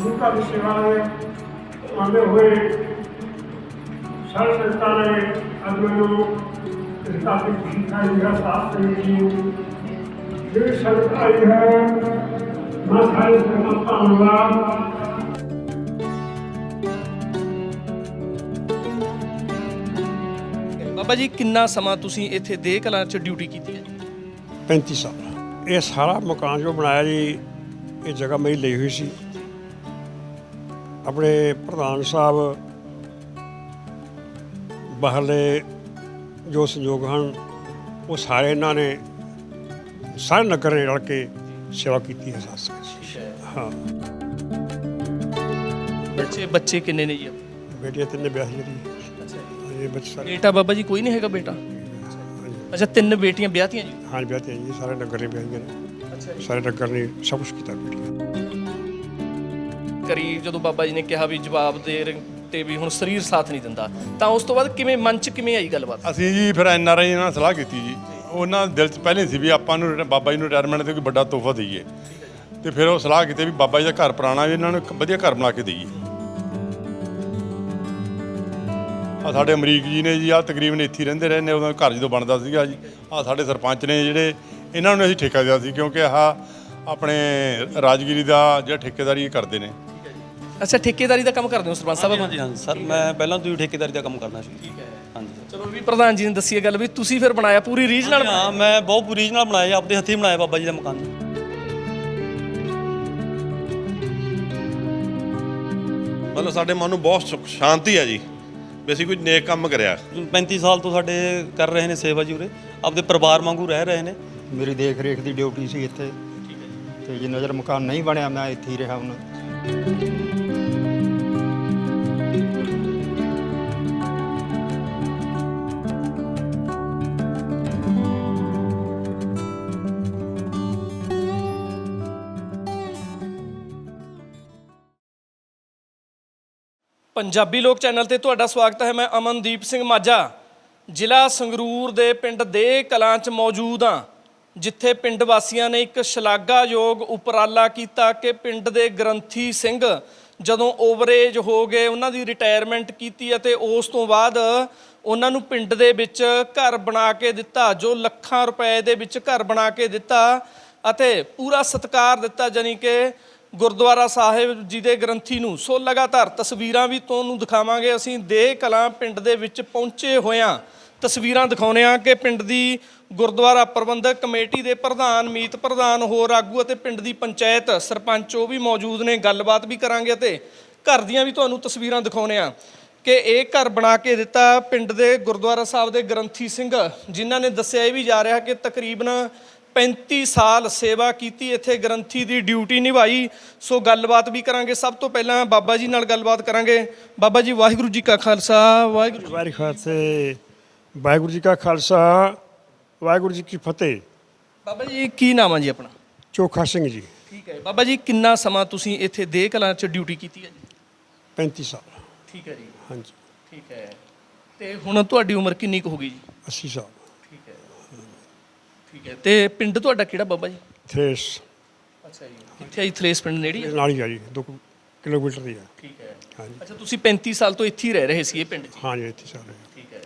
ਦੀ ਸੇਵਾ ਦੇ ਆਉਂਦੇ ਹੋਏ। ਸਾਰੇ ਸੰਤਾਂ ਨੇ ਅੱਜ ਮੈਨੂੰ ਇਸ ਕਾਫੀ ਖੁਸ਼ੀ ਦਾ ਮੇਰਾ ਸਾਥ ਦੇ ਜੀ ਜਿਹੜੀ ਸੰਗਤ ਆਈ ਹੈ ਮੈਂ ਸਾਰੇ ਸੰਤਾਂ ਦਾ ਧੰਨਵਾਦ। ਬਾਬਾ ਜੀ ਕਿੰਨਾ ਸਮਾਂ ਤੁਸੀਂ ਇੱਥੇ ਦੇਹ ਕਲਾਂ 'ਚ ਡਿਊਟੀ ਕੀਤੀ ਹੈ? ਜੀ 35 ਸਾਲ। ਇਹ ਸਾਰਾ ਮਕਾਨ ਜੋ ਬਣਾਇਆ ਜੀ ਇਹ ਜਗ੍ਹਾ ਮੇਰੀ ਲਈ ਹੋਈ ਸੀ। ਆਪਣੇ ਪ੍ਰਧਾਨ ਸਾਹਿਬ ਬਾਹਰਲੇ ਜੋ ਸੰਯੋਗ ਹਨ ਉਹ ਸਾਰੇ ਇਹਨਾਂ ਨੇ ਸਾਰੇ ਨਗਰ ਨੇ ਰਲ ਕੇ ਸੇਵਾ ਕੀਤੀ ਹੈ ਸਾਸ ਹਾਂ। ਬੱਚੇ ਬੱਚੇ ਕਿੰਨੇ ਨੇ ਜੀ? ਬੇਟੀਆਂ ਤਿੰਨੇ ਵਿਆਹ ਜਿਹੜੀ ਅੱਛਾ ਇਹ ਬੱਚੇ ਸਾਰੇ ਬੇਟਾ ਬਾਬਾ ਜੀ ਕੋਈ ਨਹੀਂ ਹੈਗਾ ਬੇਟਾ? ਅੱਛਾ ਤਿੰਨ ਬੇਟੀਆਂ ਵਿਆਹਤੀਆਂ ਜੀ? ਹਾਂ ਵਿਆਹ ਤੇ ਜੀ ਸਾਰੇ ਨਗਰ ਨੇ ਵਿਆਹੀਆਂ ਨੇ। ਅੱਛਾ ਸਾਰੇ ਨਗਰ ਨੇ ਸਭ ਕੁਛ ਕੀਤਾ ਬੇਟੀਆਂ ਕਰੀ, ਜਦੋਂ ਬਾਬਾ ਜੀ ਨੇ ਕਿਹਾ ਵੀ ਜਵਾਬ ਦੇ ਰ- ਤੇ ਵੀ ਹੁਣ ਸਰੀਰ ਸਾਥ ਨਹੀਂ ਦਿੰਦਾ, ਤਾਂ ਉਸ ਤੋਂ ਬਾਅਦ ਕਿਵੇਂ, ਮਨ 'ਚ ਕਿਵੇਂ ਆਈ ਗੱਲਬਾਤ? ਅਸੀਂ ਜੀ ਫਿਰ ਐਨ ਆਰ ਆਈ ਨਾਲ ਸਲਾਹ ਕੀਤੀ ਜੀ। ਉਹਨਾਂ ਦੇ ਦਿਲ 'ਚ ਪਹਿਲੇ ਸੀ ਵੀ ਆਪਾਂ ਨੂੰ ਰਿਟਾ- ਬਾਬਾ ਜੀ ਨੂੰ ਰਿਟਾਇਰਮੈਂਟ ਤੇ ਕੋਈ ਵੱਡਾ ਤੋਹਫਾ ਦਈਏ। ਤੇ ਫਿਰ ਉਹ ਸਲਾਹ ਕੀਤੀ ਵੀ ਬਾਬਾ ਜੀ ਦਾ ਘਰ ਪੁਰਾਣਾ ਵੀ ਇਹਨਾਂ ਨੂੰ ਇੱਕ ਵਧੀਆ ਘਰ ਬਣਾ ਕੇ ਦਈਏ। ਆ ਸਾਡੇ ਅਮਰੀਕ ਜੀ ਨੇ ਜੀ ਆ ਤਕਰੀਬਨ ਇੱਥੇ ਹੀ ਰਹਿੰਦੇ ਰਹੇ ਨੇ ਉਦੋਂ ਘਰ ਜਦੋਂ ਬਣਦਾ ਸੀਗਾ ਜੀ ਆ ਸਾਡੇ ਸਰਪੰਚ ਨੇ ਜਿਹੜੇ, ਇਹਨਾਂ ਨੂੰ ਅਸੀਂ ਠੇਕਾ ਦਿੱਤਾ ਸੀ, ਕਿਉਂਕਿ ਆਹ ਆਪਣੇ ਰਾਜਗੀਰੀ ਦਾ ਜਿਹੜਾ ਠੇਕੇਦਾਰੀ ਇਹ ਕਰਦੇ ਨੇ। ਅੱਛਾ ਠੇਕੇਦਾਰੀ ਦਾ ਕੰਮ ਕਰਦੇ ਹੋ ਸਰਪੰਚ ਸਾਹਿਬ? ਹਾਂਜੀ ਹਾਂਜੀ ਸਰ ਮੈਂ ਪਹਿਲਾਂ ਤੋਂ ਹੀ ਠੇਕੇਦਾਰੀ ਦਾ ਕੰਮ ਕਰਨਾ ਸੀ। ਠੀਕ ਹੈ। ਹਾਂਜੀ। ਚਲੋ ਵੀ ਪ੍ਰਧਾਨ ਜੀ ਨੇ ਦੱਸੀ ਇਹ ਗੱਲ ਵੀ ਤੁਸੀਂ ਫਿਰ ਬਣਾਇਆ ਪੂਰੀ ਰੀਝ ਨਾਲ? ਹਾਂ ਮੈਂ ਬਹੁਤ ਬੁਰੀ ਨਾਲ ਬਣਾਇਆ ਜੀ, ਆਪਦੇ ਹੱਥੀਂ ਬਣਾਇਆ ਬਾਬਾ ਜੀ ਦਾ ਮਕਾਨ। ਮਤਲਬ ਸਾਡੇ ਮਨ ਨੂੰ ਬਹੁਤ ਸੁੱਖ ਸ਼ਾਂਤੀ ਹੈ ਜੀ ਵੀ ਅਸੀਂ ਕੋਈ ਨੇਕ ਕੰਮ ਕਰਿਆ। 35 ਸਾਲ ਤੋਂ ਸਾਡੇ ਕਰ ਰਹੇ ਨੇ ਸੇਵਾ ਜੀ ਉਰੇ ਆਪਦੇ ਪਰਿਵਾਰ ਵਾਂਗੂ ਰਹਿ ਰਹੇ ਨੇ। ਮੇਰੀ ਦੇਖ ਰੇਖ ਦੀ ਡਿਊਟੀ ਸੀ ਇੱਥੇ। ਤੇ ਜੇ ਨਜ਼ਰ ਮਕਾਨ ਨਹੀਂ ਬਣਿਆ ਮੈਂ ਇੱਥੇ ਹੀ ਰਿਹਾ ਹੁਣ। ਪੰਜਾਬੀ ਲੋਕ ਚੈਨਲ ਤੇ ਤੁਹਾਡਾ ਸਵਾਗਤ ਹੈ, ਮੈਂ ਅਮਨਦੀਪ ਸਿੰਘ ਮਾਝਾ। ਜ਼ਿਲ੍ਹਾ ਸੰਗਰੂਰ ਦੇ ਪਿੰਡ ਦੇ ਕਲਾਂ 'ਚ ਮੌਜੂਦ ਹਾਂ, ਜਿੱਥੇ ਪਿੰਡ ਵਾਸੀਆਂ ਨੇ ਇੱਕ ਸ਼ਲਾਘਾਯੋਗ ਉਪਰਾਲਾ ਕੀਤਾ ਕਿ ਪਿੰਡ ਦੇ ਗ੍ਰੰਥੀ ਸਿੰਘ ਜਦੋਂ ਓਵਰੇਜ ਹੋ ਗਏ, ਉਹਨਾਂ ਦੀ ਰਿਟਾਇਰਮੈਂਟ ਕੀਤੀ ਅਤੇ ਉਸ ਤੋਂ ਬਾਅਦ ਉਹਨਾਂ ਨੂੰ ਪਿੰਡ ਦੇ ਵਿੱਚ ਘਰ ਬਣਾ ਕੇ ਦਿੱਤਾ, ਜੋ ਲੱਖਾਂ ਰੁਪਏ ਦੇ ਵਿੱਚ ਘਰ ਬਣਾ ਕੇ ਦਿੱਤਾ ਅਤੇ ਪੂਰਾ ਸਤਿਕਾਰ ਦਿੱਤਾ ਜਾਨੀ ਕਿ ਗੁਰਦੁਆਰਾ ਸਾਹਿਬ ਜੀ ਦੇ ਗ੍ਰੰਥੀ ਨੂੰ, ਸੋ ਲਗਾਤਾਰ ਤਸਵੀਰਾਂ ਵੀ ਤੁਹਾਨੂੰ ਦਿਖਾਵਾਂਗੇ। ਅਸੀਂ ਦੇ ਕਲਾਂ ਪਿੰਡ ਦੇ ਵਿੱਚ ਪਹੁੰਚੇ ਹੋਇਆਂ ਤਸਵੀਰਾਂ ਦਿਖਾਉਂਦੇ ਆ ਕਿ ਪਿੰਡ ਦੀ ਗੁਰਦੁਆਰਾ ਪ੍ਰਬੰਧਕ ਕਮੇਟੀ ਦੇ ਪ੍ਰਧਾਨ, ਮੀਤ ਪ੍ਰਧਾਨ ਹੋਰ ਆਗੂ ਅਤੇ ਪਿੰਡ ਦੀ ਪੰਚਾਇਤ ਸਰਪੰਚ ਉਹ ਵੀ ਮੌਜੂਦ ਨੇ। ਗੱਲਬਾਤ ਵੀ ਕਰਾਂਗੇ ਅਤੇ ਘਰ ਦੀਆਂ ਵੀ ਤੁਹਾਨੂੰ ਤਸਵੀਰਾਂ ਦਿਖਾਉਂਦੇ ਆ ਕਿ ਇਹ ਘਰ ਬਣਾ ਕੇ ਦਿੱਤਾ ਪਿੰਡ ਦੇ ਗੁਰਦੁਆਰਾ ਸਾਹਿਬ ਦੇ ਗ੍ਰੰਥੀ ਸਿੰਘ, ਜਿਨ੍ਹਾਂ ਨੇ ਦੱਸਿਆ ਇਹ ਵੀ ਜਾ ਰਿਹਾ ਕਿ ਤਕਰੀਬਨ 35 ਸਾਲ ਸੇਵਾ ਕੀਤੀ ਇੱਥੇ ਗ੍ਰੰਥੀ ਦੀ ਡਿਊਟੀ ਨਿਭਾਈ। ਸੋ ਗੱਲਬਾਤ ਵੀ ਕਰਾਂਗੇ। ਸਭ ਤੋਂ ਪਹਿਲਾਂ ਬਾਬਾ ਜੀ ਨਾਲ ਗੱਲਬਾਤ ਕਰਾਂਗੇ। ਬਾਬਾ ਜੀ ਵਾਹਿਗੁਰੂ ਜੀ ਕਾ ਖਾਲਸਾ। ਵਾਹਿਗੁਰੂ ਵਾਹਿਗੁਰੂ ਖਾਲਸੇ। ਵਾਹਿਗੁਰੂ ਜੀ ਕਾ ਖਾਲਸਾ। ਵਾਹਿਗੁਰੂ ਜੀ ਕੀ ਫਤਿਹ। ਬਾਬਾ ਜੀ ਕੀ ਨਾਮ ਆ ਜੀ ਆਪਣਾ? ਚੋਖਾ ਸਿੰਘ ਜੀ। ਠੀਕ ਹੈ। ਬਾਬਾ ਜੀ ਕਿੰਨਾ ਸਮਾਂ ਤੁਸੀਂ ਇੱਥੇ ਦੇਹ ਕਲਾਂ 'ਚ ਡਿਊਟੀ ਕੀਤੀ ਹੈ ਜੀ? 35 ਸਾਲ। ਠੀਕ ਹੈ ਜੀ। ਹਾਂਜੀ। ਠੀਕ ਹੈ। ਤੇ ਹੁਣ ਤੁਹਾਡੀ ਉਮਰ ਕਿੰਨੀ ਕੁ ਹੋ ਗਈ ਜੀ? 80 ਸਾਲ। ਠੀਕ ਹੈ। ਤੇ ਪਿੰਡ ਤੁਹਾਡਾ ਕਿਹੜਾ ਬਾਬਾ ਜੀ? ਥ੍ਰੇਸ। ਅੱਛਾ ਜੀ। ਕਿੱਥੇ ਆਈ ਥਲੇਸ ਪਿੰਡ ਨੇੜੀ ਹੈ ਨਾਲ ਹੀ ਆ ਜੀ 2 ਕਿਲੋਮੀਟਰ ਦੀ ਆ। ਠੀਕ ਹੈ। ਹਾਂਜੀ। ਅੱਛਾ ਤੁਸੀਂ 35 ਸਾਲ ਤੋਂ ਇੱਥੇ ਹੀ ਰਹਿ ਰਹੇ ਸੀ ਇਹ ਪਿੰਡ 'ਚ? ਹਾਂਜੀ ਇੱਥੇ ਸਾਰੇ। ਠੀਕ ਹੈ।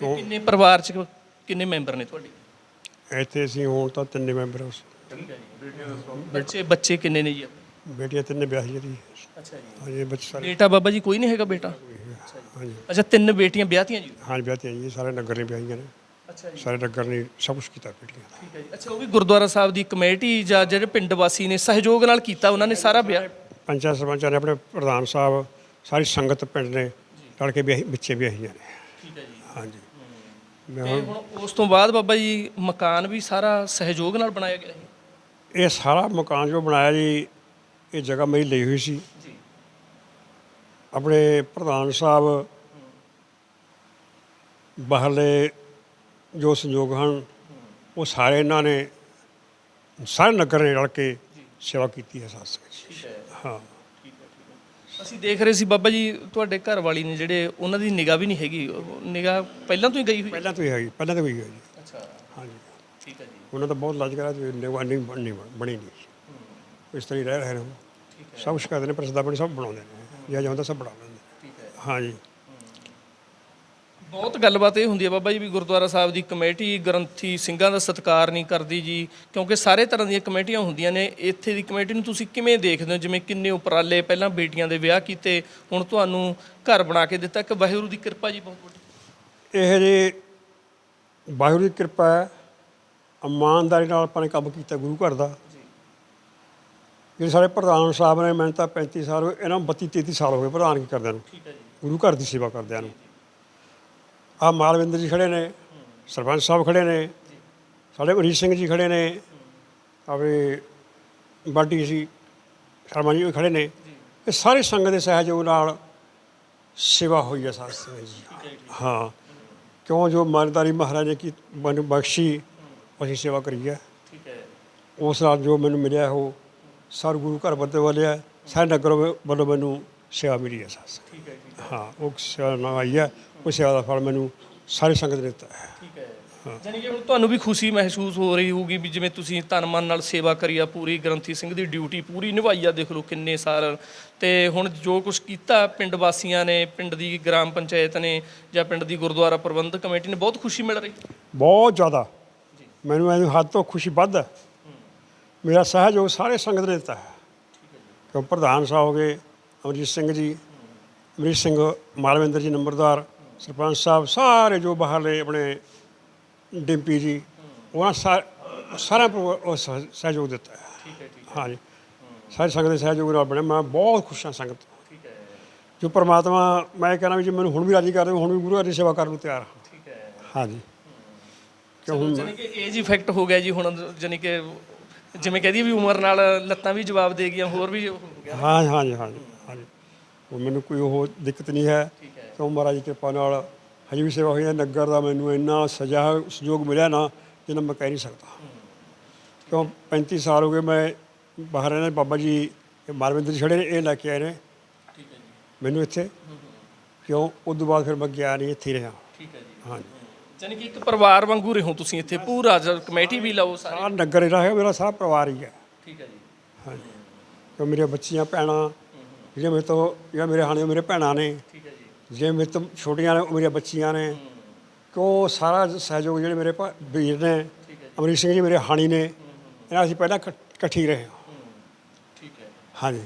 ਤੇ ਕਿੰਨੇ ਪਰਿਵਾਰ 'ਚ ਕਿੰਨੇ ਮੈਂਬਰ ਨੇ ਤੁਹਾਡੇ? ਇੱਥੇ ਅਸੀਂ ਹੁਣ ਤਾਂ ਤਿੰਨੇ ਮੈਂਬਰ ਹਾਂ ਠੀਕ ਹੈ ਜੀ। ਬੱਚੇ ਬੱਚੇ ਕਿੰਨੇ ਨੇ ਜੀ ਬੇਟੀਆਂ ਤਿੰਨੇ ਵਿਆਹ ਜਿਹੜੀ ਅੱਛਾ ਜੀ। ਹਾਂਜੀ ਬੱਚੇ ਸਾਰੇ। ਬੇਟਾ ਬਾਬਾ ਜੀ ਕੋਈ ਨਹੀਂ ਹੈਗਾ ਬੇਟਾ? ਹਾਂਜੀ ਅੱਛਾ ਤਿੰਨ ਬੇਟੀਆਂ ਵਿਆਹਤੀਆਂ ਜੀ? ਹਾਂ ਵਿਆਹ ਤੇ ਜੀ ਸਾਰੇ ਨਗਰ ਨੇ ਵਿਆਹੀਆਂ ਨੇ। ਅੱਛਾ ਜੀ। ਸਾਰੇ ਨਗਰ ਨੇ ਸਭ ਕੁਛ ਕੀਤਾ ਬੇਟੀਆਂ ਦਾ ਠੀਕ ਹੈ ਜੀ। ਅੱਛਾ ਉਹ ਵੀ ਗੁਰਦੁਆਰਾ ਸਾਹਿਬ ਦੀ ਕਮੇਟੀ ਜਾਂ ਜਿਹੜੇ ਪਿੰਡ ਵਾਸੀ ਨੇ ਸਹਿਯੋਗ ਨਾਲ ਕੀਤਾ ਉਹਨਾਂ ਨੇ ਸਾਰਾ ਵਿਆਹ ਪੰਚਾਇਤ ਸਰਪੰਚਾਂ ਨੇ ਆਪਣੇ ਪ੍ਰਧਾਨ ਸਾਹਿਬ ਸਾਰੀ ਸੰਗਤ ਪਿੰਡ ਨੇ ਰਲ ਕੇ ਵਿਆਹੀ ਬੱਚੇ ਵਿਆਹੀਆਂ ਨੇ। ਠੀਕ ਹੈ ਜੀ। ਹਾਂਜੀ। ਮੈਂ ਤੇ ਹੁਣ ਹੁਣ ਉਸ ਤੋਂ ਬਾਅਦ ਬਾਬਾ ਜੀ ਮਕਾਨ ਵੀ ਸਾਰਾ ਸਹਿਯੋਗ ਨਾਲ ਬਣਾਇਆ ਗਿਆ ਹੈ ਇਹ ਸਾਰਾ ਮਕਾਨ ਜੋ ਬਣਾਇਆ ਜੀ ਇਹ ਜਗ੍ਹਾ ਮੇਰੀ ਲਈ ਹੋਈ ਸੀ। ਜੀ। ਆਪਣੇ ਪ੍ਰਧਾਨ ਸਾਹਿਬ ਬਾਹਰਲੇ ਜੋ ਸੰਯੋਗ ਹਨ ਉਹ ਸਾਰੇ ਇਹਨਾਂ ਨੇ ਸਾਰੇ ਨਗਰ ਨੇ ਰਲ ਕੇ ਸੇਵਾ ਕੀਤੀ ਹੈ ਸਾਸ ਠੀਕ ਹੈ ਹਾਂ। ਅਸੀਂ ਦੇਖ ਰਹੇ ਸੀ ਬਾਬਾ ਜੀ ਤੁਹਾਡੇ ਘਰ ਵਾਲੀ ਨੇ ਜਿਹੜੇ ਉਹਨਾਂ ਦੀ ਨਿਗਾਹ ਵੀ ਨਹੀਂ ਹੈਗੀ ਨਿਗਾਹ ਪਹਿਲਾਂ ਤੋਂ ਹੀ ਗਈ ਹੋਈ ਪਹਿਲਾਂ ਤੋਂ ਹੀ ਹੈਗੀ ਪਹਿਲਾਂ ਤੋਂ ਹੀ ਹੈ। ਜੀ ਅੱਛਾ। ਹਾਂਜੀ। ਠੀਕ ਹੈ ਜੀ। ਉਹਨਾਂ ਦਾ ਬਹੁਤ ਇਲਾਜ ਕਰਾਇਆ ਤੇ ਨਿਗਾਹ ਨਹੀਂ ਬਣਨੀ ਬਣੀ ਨਹੀਂ। ਇਸ ਤਰ੍ਹਾਂ ਹੀ ਰਹਿ ਰਹੇ ਨੇ। ਸਭ ਕਰਦੇ ਨੇ ਪ੍ਰਸਦਾ ਪਾਣੀ ਸਭ ਬਣਾਉਂਦੇ ਨੇ। ਜਾਂ ਜਾਂਦਾ ਸਭ ਬਣਾ ਲੈਂਦੇ ਹਾਂਜੀ। ਬਹੁਤ ਗੱਲਬਾਤ ਇਹ ਹੁੰਦੀ ਹੈ ਬਾਬਾ ਜੀ ਵੀ ਗੁਰਦੁਆਰਾ ਸਾਹਿਬ ਦੀ ਕਮੇਟੀ ਗ੍ਰੰਥੀ ਸਿੰਘਾਂ ਦਾ ਸਤਿਕਾਰ ਨਹੀਂ ਕਰਦੀ ਜੀ ਕਿਉਂਕਿ ਸਾਰੇ ਤਰ੍ਹਾਂ ਦੀਆਂ ਕਮੇਟੀਆਂ ਹੁੰਦੀਆਂ ਨੇ ਇੱਥੇ ਦੀ ਕਮੇਟੀ ਨੂੰ ਤੁਸੀਂ ਕਿਵੇਂ ਦੇਖਦੇ ਹੋ? ਜਿਵੇਂ ਕਿੰਨੇ ਉਪਰਾਲੇ ਪਹਿਲਾਂ ਬੇਟੀਆਂ ਦੇ ਵਿਆਹ ਕੀਤੇ ਹੁਣ ਤੁਹਾਨੂੰ ਘਰ ਬਣਾ ਕੇ ਦਿੱਤਾ ਕਿ ਵਾਹਿਗੁਰੂ ਦੀ ਕਿਰਪਾ ਜੀ ਬਹੁਤ ਵੱਡੀ। ਇਹ ਜੀ ਵਾਹਿਗੁਰੂ ਦੀ ਕਿਰਪਾ ਹੈ ਇਮਾਨਦਾਰੀ ਨਾਲ ਆਪਾਂ ਨੇ ਕੰਮ ਕੀਤਾ ਗੁਰੂ ਘਰ ਦਾ। ਜਿਹੜੇ ਸਾਡੇ ਪ੍ਰਧਾਨ ਸਾਹਿਬ ਨੇ ਮੈਨੂੰ ਤਾਂ 35 ਸਾਲ ਹੋਏ ਇਹਨਾਂ ਨੂੰ 32 33 ਸਾਲ ਹੋ ਗਏ ਪ੍ਰਧਾਨਗੀ ਕਰਦਿਆਂ ਨੂੰ? ਠੀਕ ਹੈ ਜੀ। ਗੁਰੂ ਘਰ ਦੀ ਸੇਵਾ ਕਰਦਿਆਂ ਨੂੰ। ਆਹ ਮਾਲਵਿੰਦਰ ਜੀ ਖੜੇ ਨੇ ਸਰਪੰਚ ਸਾਹਿਬ ਖੜੇ ਨੇ ਸਾਡੇ ਅਰੀਜ ਸਿੰਘ ਜੀ ਖੜੇ ਨੇ ਆਵੇ ਬਾਡੀ ਜੀ ਸ਼ਰਮਾ ਜੀ ਵੀ ਖੜੇ ਨੇ। ਇਹ ਸਾਰੀ ਸੰਗਤ ਦੇ ਸਹਿਯੋਗ ਨਾਲ ਸੇਵਾ ਹੋਈ ਹੈ ਸਾਧ ਸੰਗਤ ਜੀ। ਹਾਂ ਕਿਉਂ ਜੋ ਮਾਨਦਾਰੀ ਮਹਾਰਾਜ ਕੀ ਮੈਨੂੰ ਬਖਸ਼ੀ ਅਸੀਂ ਸੇਵਾ ਕਰੀ ਹੈ ਠੀਕ ਹੈ। ਉਸ ਨਾਲ ਜੋ ਮੈਨੂੰ ਮਿਲਿਆ ਉਹ ਸਰ ਗੁਰੂ ਘਰ ਵੱਲੋਂ ਵੱਲਿਆ ਸਾਰੇ ਨਗਰ ਵੱਲੋਂ ਮੈਨੂੰ ਸੇਵਾ ਮਿਲੀ ਹੈ ਸਾਧ ਠੀਕ ਹੈ ਜੀ। ਹਾਂ ਉਹ ਸੇਵਾ ਨਾਲ ਆਈ ਹੈ ਉਹ ਸੇਵਾ ਦਾ ਫਲ ਮੈਨੂੰ ਸਾਰੀ ਸੰਗਤ ਨੇ ਦਿੱਤਾ ਹੈ। ਠੀਕ ਹੈ। ਜਾਨੀ ਕਿ ਹੁਣ ਤੁਹਾਨੂੰ ਵੀ ਖੁਸ਼ੀ ਮਹਿਸੂਸ ਹੋ ਰਹੀ ਹੋਊਗੀ ਵੀ ਜਿਵੇਂ ਤੁਸੀਂ ਤਨ ਮਨ ਨਾਲ ਸੇਵਾ ਕਰੀ ਆ ਪੂਰੀ ਗ੍ਰੰਥੀ ਸਿੰਘ ਦੀ ਡਿਊਟੀ ਪੂਰੀ ਨਿਭਾਈ ਆ ਦੇਖ ਲਓ ਕਿੰਨੇ ਸਾਲ। ਤੇ ਹੁਣ ਜੋ ਕੁਝ ਕੀਤਾ ਪਿੰਡ ਵਾਸੀਆਂ ਨੇ ਪਿੰਡ ਦੀ ਗ੍ਰਾਮ ਪੰਚਾਇਤ ਨੇ ਜਾਂ ਪਿੰਡ ਦੀ ਗੁਰਦੁਆਰਾ ਪ੍ਰਬੰਧਕ ਕਮੇਟੀ ਨੇ ਬਹੁਤ ਖੁਸ਼ੀ ਮਿਲ ਰਹੀ? ਬਹੁਤ ਜ਼ਿਆਦਾ। ਮੈਨੂੰ ਇਹਨੂੰ ਹੱਦ ਤੋਂ ਖੁਸ਼ੀ ਵੱਧ ਹੈ। ਮੇਰਾ ਸਹਿਯੋਗ ਸਾਰੇ ਸੰਗਤ ਨੇ ਦਿੱਤਾ ਹੈ। ਕਿਉਂ? ਪ੍ਰਧਾਨ ਸਾਹਿਬ ਹੋ ਗਏ ਅਮਰੀਤ ਸਿੰਘ ਜੀ ਅਮਰੀਤ ਸਿੰਘ ਮਾਲਵਿੰਦਰ ਜੀ ਨੰਬਰਦਾਰ ਸਰਪੰਚ ਸਾਹਿਬ ਸਾਰੇ ਜੋ ਬਾਹਰਲੇ ਆਪਣੇ ਡਿੰਪੀ ਜੀ ਉਹਨਾਂ ਸਾ- ਉਹ ਸਹ- ਸਹਿਯੋਗ ਦਿੱਤਾ। ਹੈ ਠੀਕ ਹੈ। ਠੀਕ ਹਾਂਜੀ। ਸਾਰੀ ਸੰਗਤ ਦੇ ਸਹਿਯੋਗ ਨਾਲ ਬਣਿਆ ਮੈਂ ਬਹੁਤ ਖੁਸ਼ ਹਾਂ ਸੰਗਤ ਤੋਂ। ਠੀਕ ਹੈ। ਜੋ ਪ੍ਰਮਾਤਮਾ ਮੈਂ ਕਹਿੰਦਾ ਵੀ ਜੇ ਮੈਨੂੰ ਹੁਣ ਵੀ ਰਾਜੀ ਕਰ ਦੇ ਹੁਣ ਵੀ ਗੁਰੂ ਘਰ ਦੀ ਸੇਵਾ ਕਰਨ ਨੂੰ ਤਿਆਰ ਹਾਂ। ਠੀਕ ਹੈ। ਹਾਂਜੀ। ਕਿਉਂ ਹੁਣ ਜਾਨੀ ਕਿ ਏਜ ਇਫੈਕਟ ਹੋ ਗਿਆ ਜੀ ਹੁਣ ਜਾਨੀ ਕਿ ਜਿਵੇਂ ਕਹਦੀ ਵੀ ਉਮਰ ਨਾਲ ਲੱਤਾਂ ਵੀ ਜਵਾਬ ਦੇ ਗਈਆਂ ਹੋਰ ਵੀ ਹੋ ਗਿਆ। ਹਾਂ ਹਾਂਜੀ ਹਾਂਜੀ ਹਾਂਜੀ। ਉਹ ਮੈਨੂੰ ਕੋਈ ਉਹ ਦਿੱਕਤ ਨਹੀਂ ਹੈ। ਠੀਕ ਕਿਉਂ ਮਹਾਰਾਜ ਦੀ ਕਿਰਪਾ ਨਾਲ ਹਜੇ ਵੀ ਸੇਵਾ ਹੋਈ ਹੈ। ਨਗਰ ਦਾ ਮੈਨੂੰ ਇੰਨਾ ਸਜਾ ਸਹਿਯੋਗ ਮਿਲਿਆ ਨਾ ਜਿਹਨਾਂ ਮੈਂ ਕਹਿ ਨਹੀਂ ਸਕਦਾ। ਕਿਉਂ? 35 ਸਾਲ ਹੋ ਗਏ ਮੈਂ ਬਾਹਰ ਰਹਿਣਾ ਬਾਬਾ ਜੀ ਮਾਰਵਿੰਦਰ ਜੀ ਨੇ ਇਹ ਲੈ ਕੇ ਆਏ ਨੇ। ਠੀਕ ਹੈ ਜੀ। ਮੈਨੂੰ ਇੱਥੇ। ਕਿਉਂ? ਉਸ ਤੋਂ ਬਾਅਦ ਫਿਰ ਮੈਂ ਗਿਆ ਨਹੀਂ ਇੱਥੇ ਰਿਹਾ। ਠੀਕ ਹੈ ਜੀ। ਹਾਂਜੀ। ਜਾਨੀ ਕਿ ਇੱਕ ਪਰਿਵਾਰ ਵਾਂਗੂ ਰਹੋ ਤੁਸੀਂ ਇੱਥੇ। ਪੂਰਾ ਜ- ਕਮੇਟੀ ਵੀ ਲਾਓ ਸਾਰੇ। ਸਾਰਾ ਨਗਰ ਜਿਹੜਾ ਹੈ ਮੇਰਾ ਸਾਰਾ ਪਰਿਵਾਰ ਹੀ ਹੈ। ਠੀਕ ਹੈ ਜੀ। ਹਾਂਜੀ। ਕਿਉਂ? ਮੇਰੀਆਂ ਬੱਚੀਆਂ ਭੈਣਾਂ ਜਿਹੜੀਆਂ ਮੇਰੇ ਤੋਂ ਜਿਹੜੀਆਂ ਮੇਰੇ ਹਾਣੇ ਮੇਰੇ ਭੈਣਾਂ ਨੇ। ਠੀਕ ਹੈ ਜੀ। ਜੇ ਮੇਰੇ ਤੋਂ ਛੋਟੀਆਂ ਨੇ ਉਹ ਮੇਰੀਆਂ ਬੱਚੀਆਂ ਨੇ। ਕਿਉਂ ਸਾਰਾ ਸਹਿਯੋਗ ਜਿਹੜੇ ਮੇਰੇ ਭਾ- ਵੀਰ ਨੇ ਅਮਰੀਕ ਸਿੰਘ ਜੀ ਮੇਰੇ ਹਾਣੀ ਨੇ ਇਹਨਾਂ ਅਸੀਂ ਪਹਿਲਾਂ ਇਕੱਠ- ਇਕੱਠੀ ਰਹੇ ਹਾਂ। ਠੀਕ ਹੈ ਹਾਂਜੀ।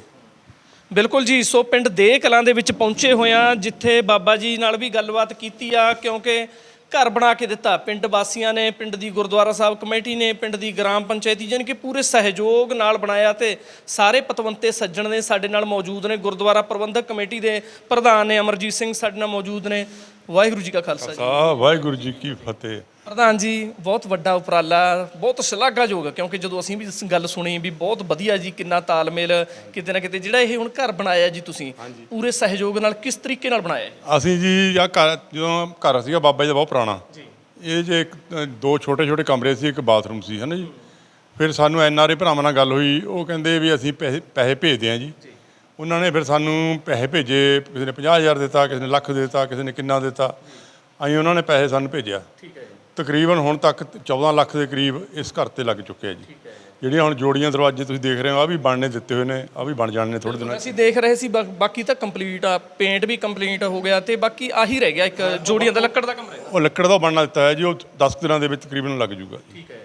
ਬਿਲਕੁਲ ਜੀ ਸੋ ਪਿੰਡ ਦੇ ਕਲਾਂ ਦੇ ਵਿੱਚ ਪਹੁੰਚੇ ਹੋਇਆ ਜਿੱਥੇ ਬਾਬਾ ਜੀ ਨਾਲ ਵੀ ਗੱਲਬਾਤ ਕੀਤੀ ਆ ਕਿਉਂਕਿ ਘਰ ਬਣਾ ਕੇ ਦਿੱਤਾ। ਪਿੰਡ ਵਾਸੀਆਂ ਨੇ, ਪਿੰਡ ਦੀ ਗੁਰਦੁਆਰਾ ਸਾਹਿਬ ਕਮੇਟੀ ਨੇ, ਪਿੰਡ ਦੀ ਗ੍ਰਾਮ ਪੰਚਾਇਤੀ ਜਾਣੀ ਕਿ ਪੂਰੇ ਸਹਿਯੋਗ ਨਾਲ ਬਣਾਇਆ ਤੇ ਸਾਰੇ ਪਤਵੰਤੇ ਸੱਜਣ ਨੇ ਸਾਡੇ ਨਾਲ ਮੌਜੂਦ ਨੇ। ਗੁਰਦੁਆਰਾ ਪ੍ਰਬੰਧਕ ਕਮੇਟੀ ਦੇ ਪ੍ਰਧਾਨ ਨੇ ਅਮਰਜੀਤ ਸਿੰਘ ਸਾਡੇ ਨਾਲ ਮੌਜੂਦ ਨੇ। ਵਾਹਿਗੁਰੂ ਜੀ ਕਾ ਖਾਲਸਾ ਜੀ। ਆ ਵਾਹਿਗੁਰੂ ਜੀ ਕੀ ਫਤਿਹ। ਪ੍ਰਧਾਨ ਜੀ ਬਹੁਤ ਵੱਡਾ ਉਪਰਾਲਾ ਬਹੁਤ ਸ਼ਲਾਘਾਯੋਗ ਹੈ ਕਿਉਂਕਿ ਜਦੋਂ ਅਸੀਂ ਵੀ ਇਸ ਗੱਲ ਸੁਣੀ ਵੀ ਬਹੁਤ ਵਧੀਆ ਜੀ ਕਿੰਨਾ ਤਾਲਮੇਲ ਕਿਤੇ ਨਾ ਕਿਤੇ ਜਿਹੜਾ ਇਹ ਹੁਣ ਘਰ ਬਣਾਇਆ ਜੀ ਤੁਸੀਂ ਪੂਰੇ ਸਹਿਯੋਗ ਨਾਲ ਕਿਸ ਤਰੀਕੇ ਨਾਲ ਬਣਾਇਆ? ਹੈ ਅਸੀਂ ਜੀ ਆ ਘਰ ਜਦੋਂ ਘਰ ਸੀਗਾ ਬਾਬਾ ਜੀ ਦਾ ਬਹੁਤ ਪੁਰਾਣਾ। ਜੀ। ਇਹ ਜੇ ਇੱਕ ਦੋ ਛੋਟੇ ਛੋਟੇ ਕਮਰੇ ਸੀ ਇੱਕ ਬਾਥਰੂਮ ਸੀ ਹੈ ਨਾ ਜੀ। ਫਿਰ ਸਾਨੂੰ ਐਨ ਆਰ ਆਈ ਭਰਾਵਾਂ ਨਾਲ ਗੱਲ ਹੋਈ ਉਹ ਕਹਿੰਦੇ ਵੀ ਅਸੀਂ ਪੈਸੇ ਪੈਸੇ ਭੇਜਦੇ ਹਾਂ ਜੀ। ਉਹਨਾਂ ਨੇ ਫਿਰ ਸਾਨੂੰ ਪੈਸੇ ਭੇਜੇ ਕਿਸੇ ਨੇ 50000 ਦਿੱਤਾ ਕਿਸੇ ਨੇ ਲੱਖ ਦਿੱਤਾ ਕਿਸੇ ਨੇ ਕਿੰਨਾ ਦਿੱਤਾ। ਅਸੀਂ ਉਹਨਾਂ ਨੇ ਪੈਸੇ ਸਾਨੂੰ ਭੇਜਿਆ। ਠੀਕ ਹੈ ਤਕਰੀਬਨ ਹੁਣ ਤੱਕ 14 ਲੱਖ ਦੇ ਕਰੀਬ ਇਸ ਘਰ ਤੇ ਲੱਗ ਚੁੱਕੇ ਆ ਜੀ। ਜਿਹੜੀਆਂ ਹੁਣ ਜੋੜੀਆਂ ਦਰਵਾਜ਼ੇ ਤੁਸੀਂ ਦੇਖ ਰਹੇ ਹੋ ਆ ਵੀ ਬਣਨੇ ਦਿੱਤੇ ਹੋਏ ਨੇ ਆ ਵੀ ਬਣ ਜਾਣੇ ਨੇ ਥੋੜੇ ਦਿਨਾਂ ਅਸੀਂ ਦੇਖ ਰਹੇ ਸੀ ਬਾਕੀ ਤਾਂ ਕੰਪਲੀਟ ਆ ਪੇਂਟ ਵੀ ਕੰਪਲੀਟ ਹੋ ਗਿਆ ਤੇ ਬਾਕੀ ਆਹੀ ਰਹਿ ਗਿਆ ਇੱਕ ਜੋੜੀਆਂ ਦਾ ਲੱਕੜ ਦਾ ਕਮਰਾ ਉਹ ਲੱਕੜ ਦਾ ਬਣਨਾ ਦਿੱਤਾ ਹੈ ਜੀ ਉਹ 10 ਦਿਨਾਂ ਦੇ ਵਿੱਚ ਤਕਰੀਬਨ ਲੱਗ ਜੂਗਾ ਠੀਕ ਹੈ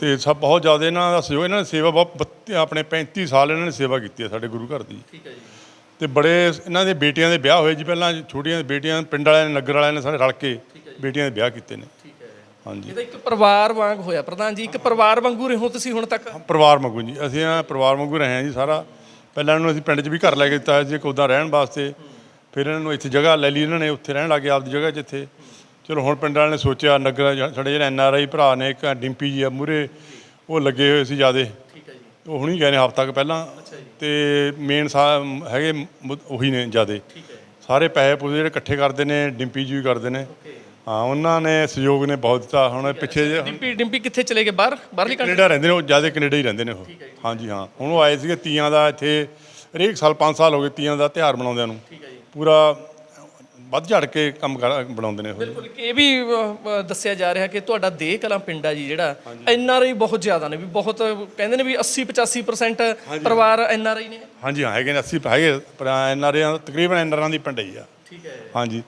ਤੇ ਸਭ ਬਹੁਤ ਜ਼ਿਆਦਾ ਇਹਨਾਂ ਦਾ ਸਹਿਯੋਗ ਇਹਨਾਂ ਨੇ ਸੇਵਾ ਬਹੁਤ ਆਪਣੇ 35 ਸਾਲ ਇਹਨਾਂ ਨੇ ਸੇਵਾ ਕੀਤੀ ਹੈ ਸਾਡੇ ਗੁਰੂ ਘਰ ਦੀ। ਠੀਕ ਹੈ ਜੀ। ਤੇ ਬੜੇ ਇਹਨਾਂ ਦੇ ਬੇਟੀਆਂ ਦੇ ਵਿਆਹ ਹੋਏ ਜੀ ਪਹਿਲਾਂ ਛੋਟੀਆਂ ਬੇਟੀਆਂ ਪਿੰਡ ਵਾਲਿਆਂ ਨੇ ਨਗਰ ਵਾਲਿਆਂ ਨੇ ਸਾਰੇ ਰਲ ਕੇ ਬੇਟੀਆਂ ਦੇ ਵਿਆਹ ਕੀਤੇ ਨੇ। ਠੀਕ ਹੈ। ਹਾਂਜੀ। ਇਹ ਤਾਂ ਇੱਕ ਪਰਿਵਾਰ ਵਾਂਗ ਹੋਇਆ। ਪ੍ਰਧਾਨ ਜੀ ਇੱਕ ਪਰਿਵਾਰ ਵਾਂਗੂ ਰਹੋ ਤੁਸੀਂ ਹੁਣ ਤੱਕ? ਪਰਿਵਾਰ ਵਾਂਗੂ ਜੀ। ਅਸੀਂ ਆ ਪਰਿਵਾਰ ਵਾਂਗੂ ਰਹੇ ਹਾਂ ਜੀ ਸਾਰਾ। ਪਹਿਲਾਂ ਇਹਨਾਂ ਨੂੰ ਅਸੀਂ ਪਿੰਡ 'ਚ ਵੀ ਘਰ ਲੈ ਕੇ ਦਿੱਤਾ ਸੀ ਇੱਕ ਉੱਦਾਂ ਰਹਿਣ ਵਾਸਤੇ। ਫਿਰ ਇਹਨਾਂ ਨੂੰ ਇੱਥੇ ਜਗ੍ਹਾ ਲੈ ਲਈ ਇਹਨਾਂ ਨੇ ਉੱਥੇ ਰਹਿਣ ਲੱਗੇ ਆਪਦੀ ਜਗ੍ਹਾ 'ਚ ਇੱਥੇ। ਚਲੋ ਹੁਣ ਪਿੰਡ ਵਾਲਿਆਂ ਨੇ ਸੋਚਿਆ ਨਗਰ ਸਾਡੇ ਜਿਹੜੇ ਐਨ ਆਰ ਆਈ ਭਰਾ ਨੇ ਇੱਕ ਡਿੰਪੀ ਜੀ ਆ ਮੂਰੇ ਉਹ ਲੱਗੇ ਹੋਏ ਸੀ ਜਿਆਦੇ। ਠੀਕ ਹੈ ਜੀ। ਉਹ ਹੁਣੀ ਗਏ ਨੇ ਹਫ਼ਤਾ ਕੁ ਪਹਿਲਾਂ। ਤੇ ਮੇਨ ਹੈਗੇ ਮੁ- ਉਹੀ ਨੇ ਜਿਆਦੇ। ਠੀਕ ਹੈ ਸਾਰੇ ਪੈਸੇ ਪੂਸੇ ਜਿਹੜੇ ਇਕੱਠੇ ਕਰਦੇ ਨੇ ਡਿੰਪੀ ਜੀ ਵੀ ਕਰਦੇ ਨੇ। ਹਾਂ ਉਹਨਾਂ ਨੇ ਸਹਿਯੋਗ ਨੇ ਬਹੁਤ ਦਿੱਤਾ। ਹੁਣ ਪਿੱਛੇ ਜੇ ਡਿੰਪੀ ਡਿੰਪੀ ਕਿੱਥੇ ਚਲੇ ਗਏ? ਬਾਹਰ? ਬਾਹਰਲੀ ਕੰਟਰੀ ਕੈਨੇਡਾ ਰਹਿੰਦੇ ਨੇ ਉਹ ਜ਼ਿਆਦਾ ਕੈਨੇਡਾ ਹੀ ਰਹਿੰਦੇ ਨੇ ਉਹ। ਹਾਂਜੀ ਹਾਂ। ਹੁਣ ਉਹ ਆਏ ਸੀਗੇ ਤੀਆਂ ਦਾ ਇੱਥੇ ਹਰੇਕ ਸਾਲ 5 ਸਾਲ ਹੋ ਗਏ ਤੀਆਂ ਦਾ ਤਿਉਹਾਰ ਮਨਾਉਂਦਿਆਂ ਨੂੰ। ਠੀਕ ਹੈ ਜੀ। ਪੂਰਾ ਵੱਧ ਝੜ ਕੇ ਕੰਮ ਕਰ ਬਣਾਉਂਦੇ ਨੇ ਉਹ। ਬਿਲਕੁਲ ਇਹ ਵੀ ਦੱਸਿਆ ਜਾ ਰਿਹਾ ਕਿ ਤੁਹਾਡਾ ਦੇਹ ਕਲਾਂ ਪਿੰਡ ਆ ਜੀ ਜਿਹੜਾ ਐਨ ਆਰ ਆਈ ਬਹੁਤ ਜ਼ਿਆਦਾ ਨੇ ਵੀ ਬਹੁਤ ਕਹਿੰਦੇ ਨੇ ਵੀ 80 85% ਪਰਿਵਾਰ ਐਨ ਆਰ ਆਈ ਨੇ। ਹਾਂਜੀ ਹਾਂ ਹੈਗੇ ਨੇ 80 ਹੈਗੇ ਪਰ ਐਨਆਰਏ ਤਕਰੀਬਨ ਐਨਆਰਾਂ ਦੀ ਪਿੰਡ ਹੀ ਆ। ਠੀਕ ਹੈ। ਹਾਂਜੀ।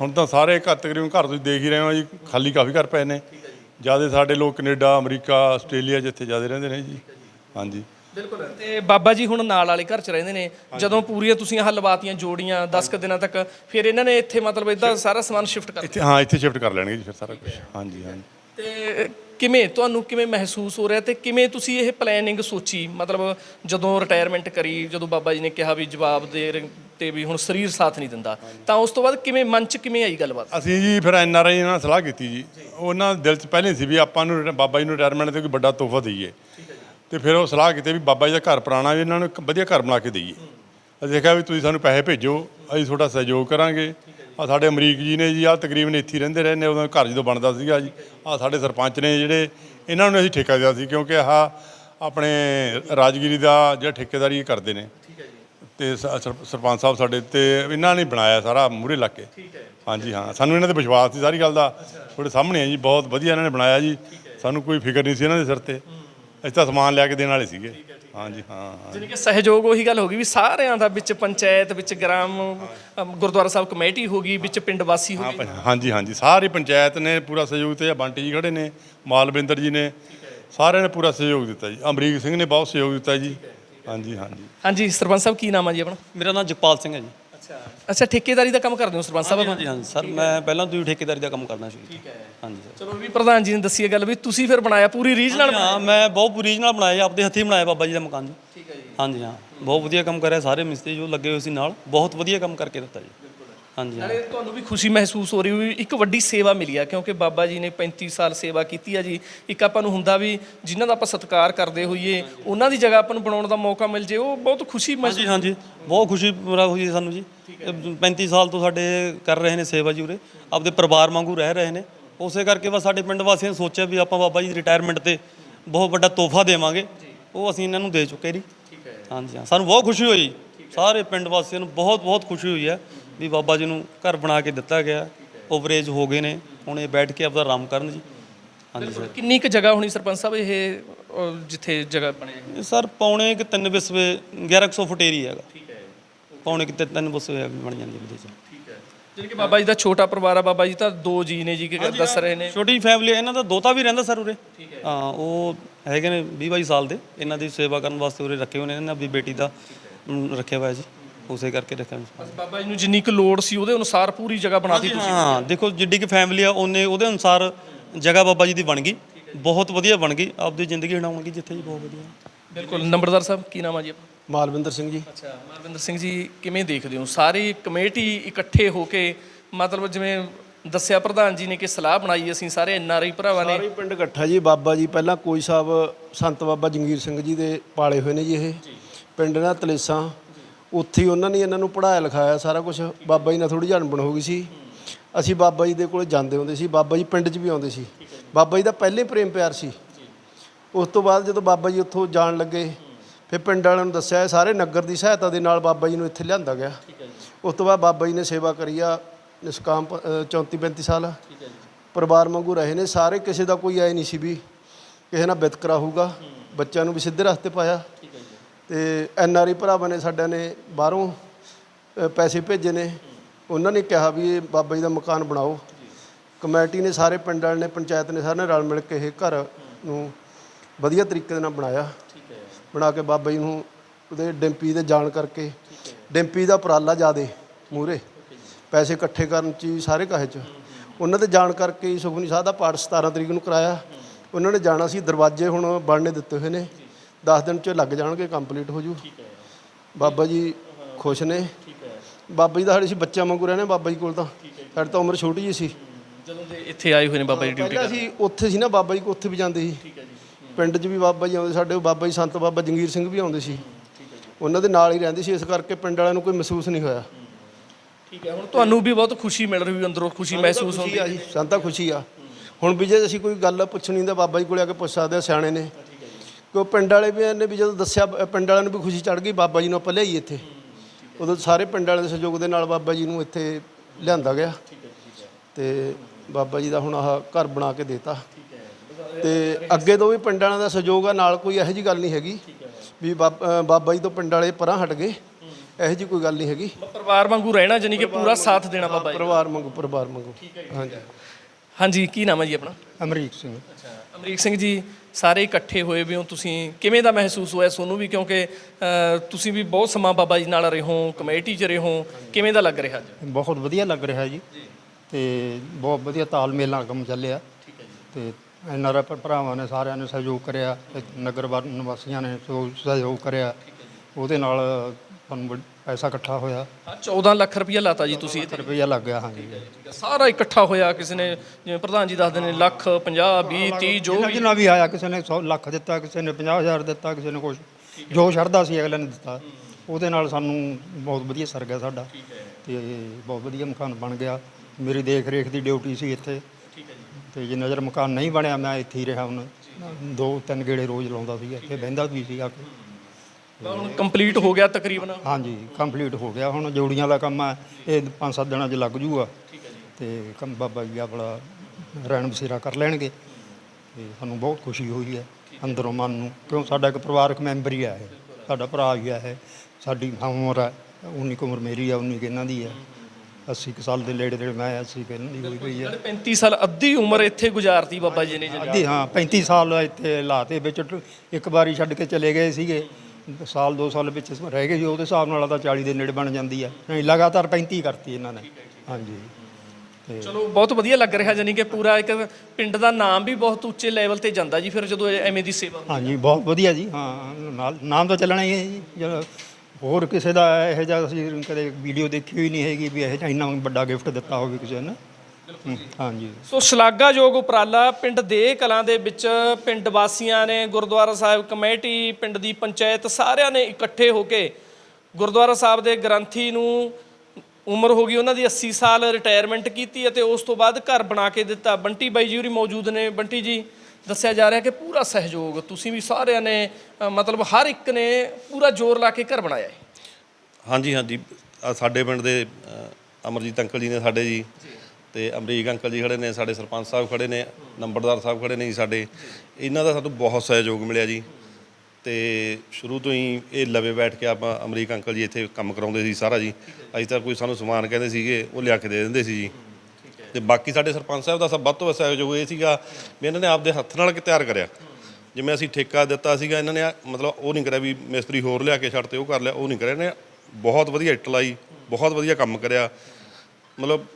ਹੁਣ ਤਾਂ ਸਾਰੇ ਘਰ ਤਕਰੀਬਨ ਘਰ ਤੁਸੀਂ ਦੇਖ ਹੀ ਰਹੇ ਹੋ ਜੀ ਖਾਲੀ ਕਾਫੀ ਘਰ ਪਏ ਨੇ। ਜ਼ਿਆਦਾ ਸਾਡੇ ਲੋਕ ਕੈਨੇਡਾ ਅਮਰੀਕਾ ਆਸਟ੍ਰੇਲੀਆ ਜਿੱਥੇ ਜ਼ਿਆਦਾ ਰਹਿੰਦੇ ਨੇ ਜੀ। ਹਾਂਜੀ। ਬਿਲਕੁਲ ਤੇ ਬਾਬਾ ਜੀ ਹੁਣ ਨਾਲ ਵਾਲੇ ਘਰ ਚ ਰਹਿੰਦੇ ਨੇ। ਜਦੋਂ ਪੂਰੀਆਂ ਤੁਸੀਂ ਆਹ ਲਵਾਤੀਆਂ ਜੋੜੀਆਂ 10 ਕੁ ਦਿਨਾਂ ਤੱਕ ਫਿਰ ਇਹਨਾਂ ਨੇ ਇੱਥੇ ਮਤਲਬ ਇਦਾਂ ਸਾਰਾ ਸਮਾਨ ਸ਼ਿਫਟ ਕਰ ਇੱਥੇ ਹਾਂ ਇੱਥੇ ਸ਼ਿਫਟ ਕਰ ਲੈਣਗੇ ਜੀ ਫਿਰ ਸਾਰਾ ਕੁਝ ਹਾਂਜੀ ਹਾਂਜੀ। ਤੇ ਕਿਵੇਂ ਤੁਹਾਨੂੰ ਕਿਵੇਂ ਮਹਿਸੂਸ ਹੋ ਰਿਹਾ ਤੇ ਕਿਵੇਂ ਤੁਸੀਂ ਇਹ ਪਲੈਨਿੰਗ ਸੋਚੀ? ਮਤਲਬ ਜਦੋਂ ਰਿਟਾਇਰਮੈਂਟ ਕਰੀ ਜਦੋਂ ਬਾਬਾ ਜੀ ਨੇ ਕਿਹਾ ਵੀ ਜਵਾਬ ਦੇ ਰ- ਤੇ ਵੀ ਹੁਣ ਸਰੀਰ ਸਾਥ ਨਹੀਂ ਦਿੰਦਾ ਤਾਂ ਉਸ ਤੋਂ ਬਾਅਦ ਕਿਵੇਂ ਮਨ ਚ ਕਿਵੇਂ ਆਈ ਗੱਲਬਾਤ? ਅਸੀਂ ਜੀ ਫਿਰ ਐਨਆਰਆਈ ਨਾਲ ਸਲਾਹ ਕੀਤੀ ਜੀ। ਉਹਨਾਂ ਦੇ ਦਿਲ 'ਚ ਪਹਿਲੇ ਸੀ ਵੀ ਆਪਾਂ ਨੂੰ ਬਾਬਾ ਜੀ ਨੂੰ ਰਿਟਾਇਰਮੈਂਟ ਤੇ ਕੋਈ ਵੱਡਾ ਤੋਹਫਾ ਦਈਏ। ਤੇ ਫਿਰ ਉਹ ਸਲਾਹ ਕੀਤੀ ਵੀ ਬਾਬਾ ਜੀ ਦਾ ਘਰ ਪੁਰਾਣਾ ਵੀ ਇਹਨਾਂ ਨੂੰ ਇੱਕ ਵਧੀਆ ਘਰ ਬਣਾ ਕੇ ਦਈਏ। ਅਸੀਂ ਦੇਖਿਆ ਵੀ ਤੁਸੀਂ ਸਾਨੂੰ ਪੈਸੇ ਭੇਜੋ ਅਸੀਂ ਤੁਹਾਡਾ ਸਹਿਯੋਗ ਕਰਾਂਗੇ। ਆ ਸਾਡੇ ਅਮਰੀਕ ਜੀ ਨੇ ਜੀ ਆ ਤਕਰੀਬਨ ਇੱਥੇ ਰਹਿੰਦੇ ਰਹੇ ਨੇ ਉਦੋਂ ਘਰ ਜਦੋਂ ਬਣਦਾ ਸੀਗਾ ਜੀ ਆ ਸਾਡੇ ਸਰਪੰਚ ਨੇ ਜਿਹੜੇ ਇਹਨਾਂ ਨੂੰ ਅਸੀਂ ਠੇਕਾ ਦਿੱਤਾ ਸੀ ਕਿਉਂਕਿ ਆਹ ਆਪਣੇ ਰਾਜਗੀਰੀ ਦਾ ਜਿਹੜਾ ਠੇਕੇਦਾਰੀ ਕਰਦੇ ਨੇ। ਤੇ ਸਰਪੰਚ ਸਾਹਿਬ ਸਾਡੇ ਤੇ ਇਹਨਾਂ ਨੇ ਬਣਾਇਆ ਸਾਰਾ ਮੂਰੇ ਲਾ ਕੇ। ਹਾਂਜੀ ਹਾਂ ਸਾਨੂੰ ਇਹਨਾਂ ਤੇ ਵਿਸ਼ਵਾਸ ਸੀ ਸਾਰੀ ਗੱਲ ਦਾ। ਤੁਹਾਡੇ ਸਾਹਮਣੇ ਹੈ ਜੀ ਬਹੁਤ ਵਧੀਆ ਇਹਨਾਂ ਨੇ ਬਣਾਇਆ ਜੀ। ਸਾਨੂੰ ਕੋਈ ਫਿਕਰ ਨਹੀਂ ਸੀ ਇਹਨਾਂ ਦੇ ਸਿਰ ਤੇ। ਅਸੀਂ ਤਾਂ ਸਮਾਨ ਲਿਆ ਕੇ ਦੇਣ ਵਾਲੇ ਸੀਗੇ। ਹਾਂਜੀ ਹਾਂ ਹਾਂ। ਜਾਣੀ ਕਿ ਸਹਿਯੋਗ ਉਹੀ ਗੱਲ ਹੋ ਗਈ ਵੀ ਸਾਰਿਆਂ ਦਾ ਵਿੱਚ ਪੰਚਾਇਤ ਵਿੱਚ ਗ੍ਰਾਮ ਅਮ, ਗੁਰਦੁਆਰਾ ਸਾਹਿਬ ਕਮੇਟੀ ਹੋ ਗਈ ਵਿੱਚ ਪਿੰਡ ਵਾਸੀ ਹੋ ਹਾਂ, ਗਏ। ਪ- ਹਾਂਜੀ ਹਾਂਜੀ। ਸਾਰੀ ਪੰਚਾਇਤ ਨੇ ਪੂਰਾ ਸਹਿਯੋਗ ਦਿੱਤਾ। ਬੰਟੀ ਜੀ ਖੜੇ ਨੇ ਮਾਲਵਿੰਦਰ ਜੀ ਨੇ। ਸਾਰਿਆਂ ਨੇ ਪੂਰਾ ਸਹਿਯੋਗ ਦਿੱਤਾ ਜੀ। ਅਮਰੀਕ ਸਿੰਘ ਨੇ ਬਹੁਤ ਸਹਿਯੋਗ ਦਿੱਤਾ ਜੀ। ਹਾਂਜੀ ਹਾਂਜੀ। ਹਾਂਜੀ ਸਰਪੰਚ ਸਾਹਿਬ ਕੀ ਨਾਮ ਆ ਜੀ ਆਪਣਾ? ਮੇਰਾ ਨਾਮ ਜਗਪਾਲ ਸਿੰਘ ਹੈ ਜੀ। ਅੱਛਾ। ਅੱਛਾ ਠੇਕੇਦਾਰੀ ਦਾ ਕੰਮ ਕਰਦੇ ਹੋ ਸਰਪੰਚ ਸਾਹਿਬ ਹਾਂਜੀ ਹਾਂਜੀ ਸਰ ਮੈਂ ਪਹਿਲਾਂ ਤੋਂ ਹੀ ਠੇਕੇਦਾਰੀ ਦਾ ਕੰਮ ਕਰਦਾ ਸੀ ਠੀਕ ਹੈ। ਹਾਂਜੀ ਸਰ। ਚਲੋ ਵੀ ਪ੍ਰਧਾਨ ਜੀ ਨੇ ਦੱਸੀ ਇਹ ਗੱਲ ਵੀ ਤੁਸੀਂ ਫਿਰ ਬਣਾਇਆ ਪੂਰੀ ਰੀਝ ਨਾਲ ਹਾਂ ਮੈਂ ਬਹੁਤ ਬੁਰੀ ਨਾਲ ਬਣਾਇਆ ਆਪਦੇ ਹੱਥੀਂ ਬਣਾਇਆ ਬਾਬਾ ਜੀ ਦਾ ਮਕਾਨ ਠੀਕ ਹੈ ਜੀ। ਹਾਂਜੀ ਹਾਂ। ਬਹੁਤ ਵਧੀਆ ਕੰਮ ਕਰਿਆ ਸਾਰੇ ਮਿਸਤਰੀ ਜੋ ਲੱਗੇ ਹੋਏ ਸੀ ਨਾਲ ਬਹੁਤ ਵਧੀਆ ਕੰਮ ਕਰਕੇ ਦਿੱਤਾ ਜੀ। ਹਾਂਜੀ ਹਾਂ। ਨਾਲੇ ਤੁਹਾਨੂੰ ਵੀ ਖੁਸ਼ੀ ਮਹਿਸੂਸ ਹੋ ਰਹੀ ਹੋਈ ਇੱਕ ਵੱਡੀ ਸੇਵਾ ਮਿਲੀ ਆ ਕਿਉਂਕਿ ਬਾਬਾ ਜੀ ਨੇ 35 ਸਾਲ ਸੇਵਾ ਕੀਤੀ ਆ ਜੀ। ਇੱਕ ਆਪਾਂ ਨੂੰ ਹੁੰਦਾ ਵੀ ਜਿਨ੍ਹਾਂ ਦਾ ਆਪਾਂ ਸਤਿਕਾਰ ਕਰਦੇ ਹੋਈਏ ਉਹਨਾਂ ਦੀ ਜਗ੍ਹਾ ਆਪਾਂ ਨੂੰ ਬਣਾਉਣ ਦਾ ਮੌਕਾ ਮਿਲ ਜੇ ਉਹ ਬਹੁਤ ਖੁਸ਼ੀ ਮਹਿਸੂਸ ਹਾਂਜੀ ਹਾਂਜੀ। ਬਹੁਤ ਖੁਸ਼ੀ ਮੇਰਾ ਹੋਈ ਹੈ ਸਾਨੂੰ ਜੀ। ਇਹ 35 ਸਾਲ ਤੋਂ ਸਾਡੇ ਕਰ ਰਹੇ ਨੇ ਸੇਵਾ ਜੀ ਉਰੇ। ਆਪਦੇ ਪਰਿਵਾਰ ਵਾਂਗੂ ਰਹਿ ਰਹੇ ਨੇ। ਉਸੇ ਕਰਕੇ ਬਸ ਸਾਡੇ ਪਿੰਡ ਵਾਸੀਆਂ ਨੇ ਸੋਚਿਆ ਵੀ ਆਪਾਂ ਬਾਬਾ ਜੀ ਦੀ ਰਿਟਾਇਰਮੈਂਟ ਤੇ ਬਹੁਤ ਵੱਡਾ ਤੋਹਫਾ ਦੇਵਾਂਗੇ। ਉਹ ਅਸੀਂ ਇਹਨਾਂ ਨੂੰ ਦੇ ਚੁੱਕੇ ਜੀ। ਠੀਕ ਹੈ। ਹਾਂਜੀ ਹਾਂ। ਸਾਨੂੰ ਬਹੁਤ ਖੁਸ਼ੀ ਹੋਈ। ਸਾਰੇ ਪਿੰਡ ਵਾਸੀਆਂ ਨੂੰ ਬਹੁਤ ਬਹੁਤ ਖੁਸ਼ੀ ਹੋਈ ਹੈ। ਵੀ ਬਾਬਾ ਜੀ ਨੂੰ ਘਰ ਬਣਾ ਕੇ ਦਿੱਤਾ ਗਿਆ। ਓਵਰੇਜ ਹੋ ਗਏ ਨੇ। ਹੁਣ ਇਹ ਬੈਠ ਕੇ ਆਪਦਾ ਆਰਾਮ ਕਰਨ ਜੀ। ਹਾਂਜੀ ਸਰ। ਕਿੰਨੀ ਕੁ ਜਗ੍ਹਾ ਹੋਣੀ ਸਰਪੰਚ ਸਾਹਿਬ? ਇਹ ਅਹ, ਜਿੱਥੇ ਜਗ੍ਹਾ ਬਣੇ ਇਹ ਸਰ ਪੌਣੇ ਕਿ ਤਿੰਨ ਵਿਸਵੇ 1100 ਫੁੱਟ ਏਰੀਆ ਹੈਗਾ। ਠੀਕ ਹੈ। ਪੌਣੇ ਕਿ ਤਿੰਨ- ਤਿੰਨ ਵਿਸਵੇ ਬਣ ਜਾਂਦੀ ਉਹਦੇ ਚ ਠੀਕ ਹੈ। ਜਿਹੜੀ ਕਿ ਬਾਬਾ ਜੀ ਦਾ ਛੋਟਾ ਪਰਿਵਾਰ ਆ। ਬਾਬਾ ਜੀ ਤਾਂ ਦੋ ਜੀ ਨੇ ਜੀ ਕਿ ਦੱਸ ਰਹੇ ਨੇ। ਛੋਟੀ ਫੈਮਿਲੀ ਇਹਨਾਂ ਦਾ ਦੋਤਾ ਵੀ ਰਹਿੰਦਾ ਸਰ ਉਰੇ। ਹਾਂ। ਉਹ ਹੈਗੇ ਨੇ 20 22 ਸਾਲ ਦੇ। ਇਹਨਾਂ ਦੀ ਸੇਵਾ ਕਰਨ ਵਾਸਤੇ ਉਰੇ ਰੱਖੇ ਹੋਏ ਨੇ। ਇਹਨਾਂ ਦੀ ਬੇਟੀ ਦਾ ਰੱਖਿਆ ਹੋਇਆ ਜੀ। ਉਸੇ ਕਰਕੇ ਰੱਖਿਆ ਹੋਇਆ। ਬਸ ਬਾਬਾ ਜੀ ਨੂੰ ਜਿੰਨੀ ਕੁ ਲੋੜ ਸੀ ਉਹਦੇ ਅਨੁਸਾਰ ਪੂਰੀ ਜਗ੍ਹਾ ਬਣਾਤੀ ਤੁਸੀਂ। ਹਾਂ ਦੇਖੋ ਜਿੱਡੀ ਕਿ ਫੈਮਿਲੀ ਆ ਉਹਨੇ ਉਹਦੇ ਅਨੁਸਾਰ ਜਗ੍ਹਾ ਬਾਬਾ ਜੀ ਦੀ ਬਣ ਗਈ। ਬਹੁਤ ਵਧੀਆ ਬਣ ਗਈ। ਆਪਦੀ ਜ਼ਿੰਦਗੀ ਬਣਾਉਣਗੇ ਜਿੱਥੇ ਜੀ ਬਹੁਤ ਵਧੀਆ। ਬਿਲਕੁਲ ਨੰਬਰਦਾਰ ਸਾਹਿਬ ਕੀ ਨਾਮ ਆ ਜੀ ਆਪਣਾ? ਮਾਲਵਿੰਦਰ ਸਿੰਘ ਜੀ। ਅੱਛਾ ਮਾਰਵਿੰਦਰ ਸਿੰਘ ਜੀ ਕਿਵੇਂ ਦੇਖਦੇ ਹੋ? ਸਾਰੀ ਕਮੇਟੀ ਇਕੱਠੇ ਹੋ ਕੇ ਮਤਲਬ ਜਿਵੇਂ ਦੱਸਿਆ ਪ੍ਰਧਾਨ ਜੀ ਨੇ ਕਿ ਸਲਾਹ ਬਣਾਈ ਅਸੀਂ ਸਾਰੇ ਐਨਆਰਆਈ ਭਰਾਵਾਂ ਨੇ। ਸਾਰੇ ਪਿੰਡ ਇਕੱਠਾ ਜੀ ਬਾਬਾ ਜੀ ਪਹਿਲਾਂ ਕੋਈ ਸਾਹਿਬ ਸੰਤ ਬਾਬਾ ਜੰਗੀਰ ਸਿੰਘ ਜੀ ਦੇ ਪਾਲੇ ਹੋਏ ਨੇ ਜੀ ਇਹ। ਪਿੰਡ ਨਾਲ ਤਲੇਸਾਂ ਉੱਥੇ ਹੀ ਉਹਨਾਂ ਨੇ ਇਹਨਾਂ ਨੂੰ ਪੜਾਇਆ ਲਿਖਾਇਆ ਸਾਰਾ ਕੁਝ ਬਾਬਾ ਜੀ ਨਾਲ ਥੋੜੀ ਜਿਹੀ ਅਣਬਣ ਹੋ ਗਈ ਸੀ। ਅਸੀਂ ਬਾਬਾ ਜੀ ਦੇ ਕੋਲੇ ਜਾਂਦੇ ਹੁੰਦੇ ਸੀ। ਬਾਬਾ ਜੀ ਪਿੰਡ 'ਚ ਵੀ ਆਉਂਦੇ ਸੀ। ਬਾਬਾ ਜੀ ਦਾ ਪਹਿਲੇ ਪ੍ਰੇਮ ਪਿਆਰ ਸੀ। ਉਸ ਤੋਂ ਬਾਅਦ ਜਦੋਂ ਬਾਬਾ ਜੀ ਉੱਥੋਂ ਜਾਣ ਲੱਗੇ ਫਿਰ ਪਿੰਡ ਵਾਲਿਆਂ ਨੂੰ ਦੱਸਿਆ ਸਾਰੇ ਨਗਰ ਦੀ ਸਹਾਇਤਾ ਦੇ ਨਾਲ ਬਾਬਾ ਜੀ ਨੂੰ ਇੱਥੇ ਲਿਆਂਦਾ ਗਿਆ। ਉਸ ਤੋਂ ਬਾਅਦ ਬਾਬਾ ਜੀ ਨੇ ਸੇਵਾ ਕਰੀ ਆ ਨਿਸ਼ਕਾਮ 34 35 ਸਾਲ। ਪਰਿਵਾਰ ਵਾਂਗੂ ਰਹੇ ਨੇ। ਸਾਰੇ ਕਿਸੇ ਦਾ ਕੋਈ ਐ ਨਹੀਂ ਸੀ ਵੀ ਕਿਸੇ ਨਾਲ ਵਿਤਕਰਾ ਹੋਊਗਾ। ਬੱਚਿਆਂ ਨੂੰ ਵੀ ਸਿੱਧੇ ਰਸਤੇ ਪਾਇਆ। ਤੇ ਐਨ ਆਰ ਆਈ ਭਰਾਵਾਂ ਨੇ ਸਾਡਿਆਂ ਨੇ ਬਾਹਰੋਂ ਅ, ਪੈਸੇ ਭੇਜੇ ਨੇ। ਉਹਨਾਂ ਨੇ ਕਿਹਾ ਵੀ ਇਹ ਬਾਬਾ ਜੀ ਦਾ ਮਕਾਨ ਬਣਾਓ। ਕਮੇਟੀ ਨੇ ਸਾਰੇ ਪਿੰਡ ਵਾਲੇ ਨੇ ਪੰਚਾਇਤ ਨੇ ਸਾਰੇ ਨੇ ਰਲ ਮਿਲ ਕੇ ਇਹ ਘਰ ਨੂੰ ਵਧੀਆ ਤਰੀਕੇ ਦੇ ਨਾਲ ਬਣਾਇਆ। ਬਣਾ ਕੇ ਬਾਬਾ ਜੀ ਨੂੰ ਉਹਦੇ ਡਿੰਪੀ ਦੇ ਜਾਣ ਕਰਕੇ ਡਿੰਪੀ ਦਾ ਉਪਰਾਲਾ ਜ਼ਿਆਦੇ ਮੂਰੇ ਪੈਸੇ ਇਕੱਠੇ ਕਰਨ ਚ ਹੀ ਸਾਰੇ ਕਾਹੇ ਚ। ਉਹਨਾਂ ਦੇ ਜਾਣ ਕਰਕੇ ਹੀ ਸੁਖਮਨੀ ਸਾਹਿਬ ਦਾ ਪਾਠ 17 ਤਰੀਕ ਨੂੰ ਕਰਾਇਆ। ਉਹਨਾਂ ਨੇ ਜਾਣਾ ਸੀ ਦਰਵਾਜ਼ੇ ਹੁਣ ਬਣਨੇ ਦਿੱਤੇ ਹੋਏ ਨੇ। 10 ਦਿਨ ਚ ਲੱਗ ਜਾਣਗੇ ਕੰਪਲੀਟ ਹੋ ਜੂ। ਬਾਬਾ ਜੀ ਖੁਸ਼ ਨੇ। ਬਾਬਾ ਜੀ ਦਾ ਸਾਡੇ ਸੀ ਬੱਚਿਆਂ ਵਾਂਗੂ ਰਹਿੰਦੇ ਬਾਬਾ ਜੀ ਕੋਲ ਤਾਂ। ਸਾਡੇ ਤਾਂ ਉਮਰ ਛੋਟੀ ਜੀ ਸੀ। ਜਦੋਂ ਦੇ ਇੱਥੇ ਆਏ ਹੋਏ ਨੇ ਬਾਬਾ ਜੀ ਡਿਊਟੀ ਪਹਿਲਾਂ ਅਸੀਂ ਉੱਥੇ ਸੀ ਨਾ ਬਾਬਾ ਜੀ ਕੋ ਉੱਥੇ ਵੀ ਜਾਂਦੇ ਸੀ। ਪਿੰਡ 'ਚ ਵੀ ਬਾਬਾ ਜੀ ਆਉਂਦੇ ਸਾਡੇ ਬਾਬਾ ਜੀ ਸੰਤ ਬਾਬਾ ਜੰਗੀਰ ਸਿੰਘ ਵੀ ਆਉਂਦੇ ਸੀ। ਉਹਨਾਂ ਦੇ ਨਾਲ ਹੀ ਰਹਿੰਦੇ ਸੀ ਇਸ ਕਰਕੇ ਪਿੰਡ ਵਾਲਿਆਂ ਨੂੰ ਕੋਈ ਮਹਿਸੂਸ ਨਹੀਂ ਹੋਇਆ। ਠੀਕ ਹੈ ਹੁਣ ਤੁਹਾਨੂੰ ਵੀ ਬਹੁਤ ਖੁਸ਼ੀ ਮਿਲ ਰਹੀ ਹੋਈ ਅੰਦਰੋਂ ਖੁਸ਼ੀ ਮਹਿਸੂਸ ਹੁੰਦੀ ਆ ਜੀ ਸਾਨੂੰ ਤਾਂ ਖੁਸ਼ੀ ਆ। ਹੁਣ ਵੀ ਜੇ ਅਸੀਂ ਕੋਈ ਗੱਲ ਪੁੱਛਣੀ ਤਾਂ ਬਾਬਾ ਜੀ ਕੋਲੇ ਆ ਕੇ ਪੁੱਛ ਸਕਦੇ ਆ ਸਿਆਣੇ ਨੇ। ਕਿਉਂ ਪਿੰਡ ਵਾਲੇ ਵੀ ਨੇ ਵੀ ਜਦੋਂ ਦੱਸਿਆ ਅ, ਪਿੰਡ ਵਾਲਿਆਂ ਨੂੰ ਵੀ ਖੁਸ਼ੀ ਚੜ ਗਈ ਬਾਬਾ ਜੀ ਨੂੰ ਆਪਾਂ ਲਿਆਈ ਇੱਥੇ। ਉਦੋਂ ਸਾਰੇ ਪਿੰਡ ਵਾਲਿਆਂ ਦੇ ਸਹਿਯੋਗ ਦੇ ਨਾਲ ਬਾਬਾ ਜੀ ਨੂੰ ਇੱਥੇ ਲਿਆਂਦਾ ਗਿਆ। ਤੇ ਬਾਬਾ ਜੀ ਦਾ ਹੁਣ ਆਹ ਘਰ ਬਣਾ ਕੇ ਦੇਤਾ। ਤੇ ਅੱਗੇ ਤੋਂ ਵੀ ਪਿੰਡ ਵਾਲਿਆਂ ਦਾ ਸਹਿਯੋਗ ਆ ਨਾਲ ਕੋਈ ਇਹੋ ਜੀ ਗੱਲ ਨਹੀਂ ਹੈਗੀ ਵੀ ਬਾਬ- ਅ, ਬਾਬਾ ਜੀ ਤੋਂ ਪਿੰਡ ਵਾਲੇ ਪਰਾਂ ਹਟ ਗਏ। ਇਹੋ ਜੀ ਕੋਈ ਗੱਲ ਨਹੀਂ ਹੈਗੀ। ਪਰਿਵਾਰ ਵਾਂਗੂ ਰਹਿਣਾ ਜਾਨੀ ਕਿ ਪੂਰਾ ਸਾਥ ਦੇਣਾ ਬਾਬਾ ਜੀ। ਪਰਿਵਾਰ ਵਾਂਗੂ ਪਰਿਵਾਰ ਵਾਂਗੂ। ਹਾਂਜੀ ਹਾਂਜੀ। ਕੀ ਨਾਮ ਹੈ ਜੀ ਆਪਣਾ? ਅਮਰੀਕ ਸਿੰਘ। ਅਮਰੀਕ ਸਿੰਘ ਜੀ ਸਾਰੇ ਇਕੱਠੇ ਹੋਏ ਵੀ ਹੋ ਤੁਸੀਂ ਕਿਵੇਂ ਦਾ ਮਹਿਸੂਸ ਹੋਇਆ ਤੁਹਾਨੂੰ ਵੀ? ਕਿਉਂਕਿ ਤੁਸੀਂ ਵੀ ਬਹੁਤ ਸਮਾਂ ਬਾਬਾ ਜੀ ਨਾਲ ਰਹੇ ਹੋ ਕਮੇਟੀ 'ਚ ਰਹੇ ਹੋ ਕਿਵੇਂ ਦਾ ਲੱਗ ਰਿਹਾ ਅੱਜ? ਬਹੁਤ ਵਧੀਆ ਲੱਗ ਰਿਹਾ ਜੀ। ਤੇ ਬਹੁਤ ਵਧੀਆ ਤਾਲਮੇਲ ਨਾਲ ਕੰਮ ਚੱਲਿਆ। ਤੇ ਐਨਆਰਆਈ ਭਰਾਵਾਂ ਨੇ ਸਾਰਿਆਂ ਨੇ ਸਹਿਯੋਗ ਕਰਿਆ ਨਗਰ ਨਿਵਾਸੀਆਂ ਨੇ ਸਹਿਯੋਗ ਕਰਿਆ। ਉਹਦੇ ਨਾਲ ਸਾਨੂੰ ਬੜ- ਪੈਸਾ ਇਕੱਠਾ ਹੋਇਆ। ਹਾਂ 14 ਲੱਖ ਰੁਪਇਆ ਲਾਤਾ ਜੀ ਤੁਸੀਂ ਇੱਥੇ। ਰੁਪਈਆ ਲੱਗ ਗਿਆ ਹਾਂਜੀ। ਸਾਰਾ ਇਕੱਠਾ ਹੋਇਆ ਕਿਸੇ ਨੇ ਜਿਵੇਂ ਪ੍ਰਧਾਨ ਜੀ ਦੱਸਦੇ ਨੇ ਲੱਖ 50 20 30 ਜੋ ਜਿੰਨਾ ਵੀ ਜਿੰਨਾ ਵੀ ਆਇਆ ਕਿਸੇ ਨੇ 100 ਲੱਖ ਦਿੱਤਾ ਕਿਸੇ ਨੇ 50000 ਦਿੱਤਾ ਕਿਸੇ ਨੇ ਕੁਝ ਜੋ ਸ਼ਰਧਾ ਸੀ ਅਗਲੇ ਨੇ ਦਿੱਤਾ। ਉਹਦੇ ਨਾਲ ਸਾਨੂੰ ਬਹੁਤ ਵਧੀਆ ਸਰ ਗਿਆ ਸਾਡਾ। ਤੇ ਬਹੁਤ ਵਧੀਆ ਮਕਾਨ ਬਣ ਗਿਆ। ਮੇਰੀ ਦੇਖ ਰੇਖ ਦੀ ਡਿਊਟੀ ਸੀ ਇੱਥੇ। ਤੇ ਜੇ ਨਜ਼ਰ ਮਕਾਨ ਨਹੀਂ ਬਣਿਆ ਮੈਂ ਇੱਥੇ ਹੀ ਰਿਹਾ ਹੁਣ। ਦੋ ਤਿੰਨ ਗੇੜੇ ਰੋਜ਼ ਲਾਉਂਦਾ ਸੀ। ਇੱਥੇ ਬਹਿੰਦਾ ਵੀ ਸੀ ਆ ਕੇ। ਹੁਣ ਕੰਪਲੀਟ ਹੋ ਗਿਆ ਤਕਰੀਬਨ? ਹਾਂਜੀ ਕੰਪਲੀਟ ਹੋ ਗਿਆ। ਹੁਣ ਜੋੜੀਆਂ ਦਾ ਕੰਮ ਹੈ ਇਹ ਪੰਜ ਸੱਤ ਦਿਨਾਂ 'ਚ ਲੱਗ ਜੂਗਾ। ਤੇ ਕੰਮ ਬਾਬਾ ਜੀ ਆਪਣਾ ਰਹਿਣ ਬਸੇਰਾ ਕਰ ਲੈਣਗੇ। ਤੇ ਸਾਨੂੰ ਬਹੁਤ ਖੁਸ਼ੀ ਹੋਈ ਹੈ ਅੰਦਰੋਂ ਮਨ ਨੂੰ। ਕਿਉਂ? ਸਾਡਾ ਇੱਕ ਪਰਿਵਾਰਕ ਮੈਂਬਰ ਹੀ ਹੈ ਇਹ। ਸਾਡਾ ਭਰਾ ਹੀ ਹੈ ਇਹ। ਸਾਡੀ ਉਮਰ ਹੈ ਉਨੀ ਕੁ ਉਮਰ ਮੇਰੀ ਹੈ ਉਨੀ ਕੁ ਇਹਨਾਂ ਦੀ ਹੈ 80 ਕੁ ਸਾਲ ਦੇ ਨੇੜੇ ਨੇੜੇ ਮੈਂ 80 ਕੁ ਇਹਨਾਂ ਦੀ ਹੋਈ ਹੋਈ ਹੈ 35 ਸਾਲ ਅੱਧੀ ਉਮਰ ਇੱਥੇ ਗੁਜ਼ਾਰਤੀ ਬਾਬਾ ਜੀ ਨੇ ਜੀ ਅੱਧੀ ਹਾਂ 35 ਸਾਲ ਇੱਥੇ ਲਾਤੇ ਵਿੱਚ ਟ- ਇੱਕ ਵਾਰੀ ਛੱਡ ਕੇ ਚਲੇ ਗਏ ਸੀਗੇ। ਸਾਲ ਦੋ ਸਾਲ ਵਿੱਚ ਰਹਿ ਗਏ ਸੀ ਉਹਦੇ ਹਿਸਾਬ ਨਾਲ ਤਾਂ 40 ਦੇ ਨੇੜੇ ਬਣ ਜਾਂਦੀ ਹੈ ਨਹੀਂ ਲਗਾਤਾਰ 35 ਕਰਤੀ ਇਹਨਾਂ ਨੇ। ਹਾਂਜੀ। ਤੇ ਚਲੋ ਬਹੁਤ ਵਧੀਆ ਲੱਗ ਰਿਹਾ ਜਾਨੀ ਕਿ ਪੂਰਾ ਇੱਕ ਪਿੰਡ ਦਾ ਨਾਮ ਵੀ ਬਹੁਤ ਉੱਚੇ ਲੈਵਲ ਤੇ ਜਾਂਦਾ ਜੀ ਫਿਰ ਜਦੋਂ ਐਵੇਂ ਦੀ ਸੇਵਾ ਹਾਂਜੀ ਬਹੁਤ ਵਧੀਆ ਜੀ। ਹਾਂ ਨਾਲ ਨਾਮ ਤਾਂ ਚੱਲਣਾ ਹੀ ਹੈ ਜੀ। ਜਦੋਂ ਹੋਰ ਕਿਸੇ ਦਾ ਇਹੋ ਜਿਹਾ ਅਸੀਂ ਕਦੇ ਵੀਡੀਓ ਦੇਖੀ ਹੋਈ ਨਹੀਂ ਹੈਗੀ ਵੀ ਇਹੋ ਜਿਹਾ ਇੰਨਾ ਵੱਡਾ ਗਿਫਟ ਦਿੱਤਾ ਹੋਵੇ ਕਿਸੇ ਨੇ। ਹਾਂਜੀ। ਸੋ ਸ਼ਲਾਘਾਯੋਗ ਉਪਰਾਲਾ ਪਿੰਡ ਦੇ ਕਲਾਂ ਦੇ ਵਿੱਚ ਪਿੰਡ ਵਾਸੀਆਂ ਨੇ ਗੁਰਦੁਆਰਾ ਸਾਹਿਬ ਕਮੇਟੀ ਪਿੰਡ ਦੀ ਪੰਚਾਇਤ ਸਾਰਿਆਂ ਨੇ ਇਕੱਠੇ ਹੋ ਕੇ ਗੁਰਦੁਆਰਾ ਸਾਹਿਬ ਦੇ ਗ੍ਰੰਥੀ ਨੂੰ ਉਮਰ ਹੋ ਗਈ ਉਹਨਾਂ ਦੀ 80 ਸਾਲ ਰਿਟਾਇਰਮੈਂਟ ਕੀਤੀ ਅਤੇ ਉਸ ਤੋਂ ਬਾਅਦ ਘਰ ਬਣਾ ਕੇ ਦਿੱਤਾ। ਬੰਟੀ ਬਾਈ ਜੀ ਹੋਰੀ ਮੌਜੂਦ ਨੇ। ਬੰਟੀ ਜੀ ਦੱਸਿਆ ਜਾ ਰਿਹਾ ਕਿ ਪੂਰਾ ਸਹਿਯੋਗ ਤੁਸੀਂ ਵੀ ਸਾਰਿਆਂ ਨੇ ਮਤਲਬ ਹਰ ਇੱਕ ਨੇ ਪੂਰਾ ਜ਼ੋਰ ਲਾ ਕੇ ਘਰ ਬਣਾਇਆ ਹੈ। ਹਾਂਜੀ ਹਾਂਜੀ। ਸਾਡੇ ਪਿੰਡ ਦੇ ਅਮਰਜੀਤ ਅੰਕਲ ਜੀ ਨੇ ਸਾਡੇ ਜੀ। ਤੇ ਅਮਰੀਕ ਅੰਕਲ ਜੀ ਖੜੇ ਨੇ, ਸਾਡੇ ਸਰਪੰਚ ਸਾਹਿਬ ਖੜੇ ਨੇ, ਨੰਬਰਦਾਰ ਸਾਹਿਬ ਖੜੇ ਨੇ ਜੀ ਸਾਡੇ। ਇਹਨਾਂ ਦਾ ਸਾਨੂੰ ਬਹੁਤ ਸਹਿਯੋਗ ਮਿਲਿਆ ਜੀ। ਤੇ ਸ਼ੁਰੂ ਤੋਂ ਹੀ ਇਹ ਲਵੇ ਬੈਠ ਕੇ ਆਪਾਂ ਅਮਰੀਕ ਅੰਕਲ ਜੀ ਇੱਥੇ ਕੰਮ ਕਰਾਉਂਦੇ ਸੀ ਸਾਰਾ ਜੀ। ਅੱਜ ਤੱਕ ਕੋਈ ਸਾਨੂੰ ਸਮਾਨ ਕਹਿੰਦੇ ਸੀਗੇ, ਉਹ ਲਿਆ ਕੇ ਦੇ ਦਿੰਦੇ ਸੀ ਜੀ। ਤੇ ਬਾਕੀ ਸਾਡੇ ਸਰਪੰਚ ਸਾਹਿਬ ਦਾ ਸਭ ਵੱਧ ਤੋਂ ਵੱਧ ਸਹਿਯੋਗ ਇਹ ਸੀਗਾ ਵੀ ਇਹਨਾਂ ਨੇ ਆਪਦੇ ਹੱਥ ਨਾਲ ਕਿ ਤਿਆਰ ਕਰਿਆ। ਜਿਵੇਂ ਅਸੀਂ ਠੇਕਾ ਦਿੱਤਾ ਸੀਗਾ, ਇਹਨਾਂ ਨੇ ਮਤਲਬ ਉਹ ਨਹੀਂ ਕਰਿਆ ਵੀ ਮਿਸਤਰੀ ਹੋਰ ਲਿਆ ਕੇ ਛੱਡ ਤੇ ਉਹ ਕਰ ਲਿਆ, ਉਹ ਨਹੀਂ ਕਰਿਆ। ਇਹਨੇ ਬਹੁਤ ਵਧੀਆ ਇੱਟ ਲਾਈ, ਬਹੁਤ ਵਧੀਆ ਕੰਮ ਕਰਿਆ। ਮਤਲਬ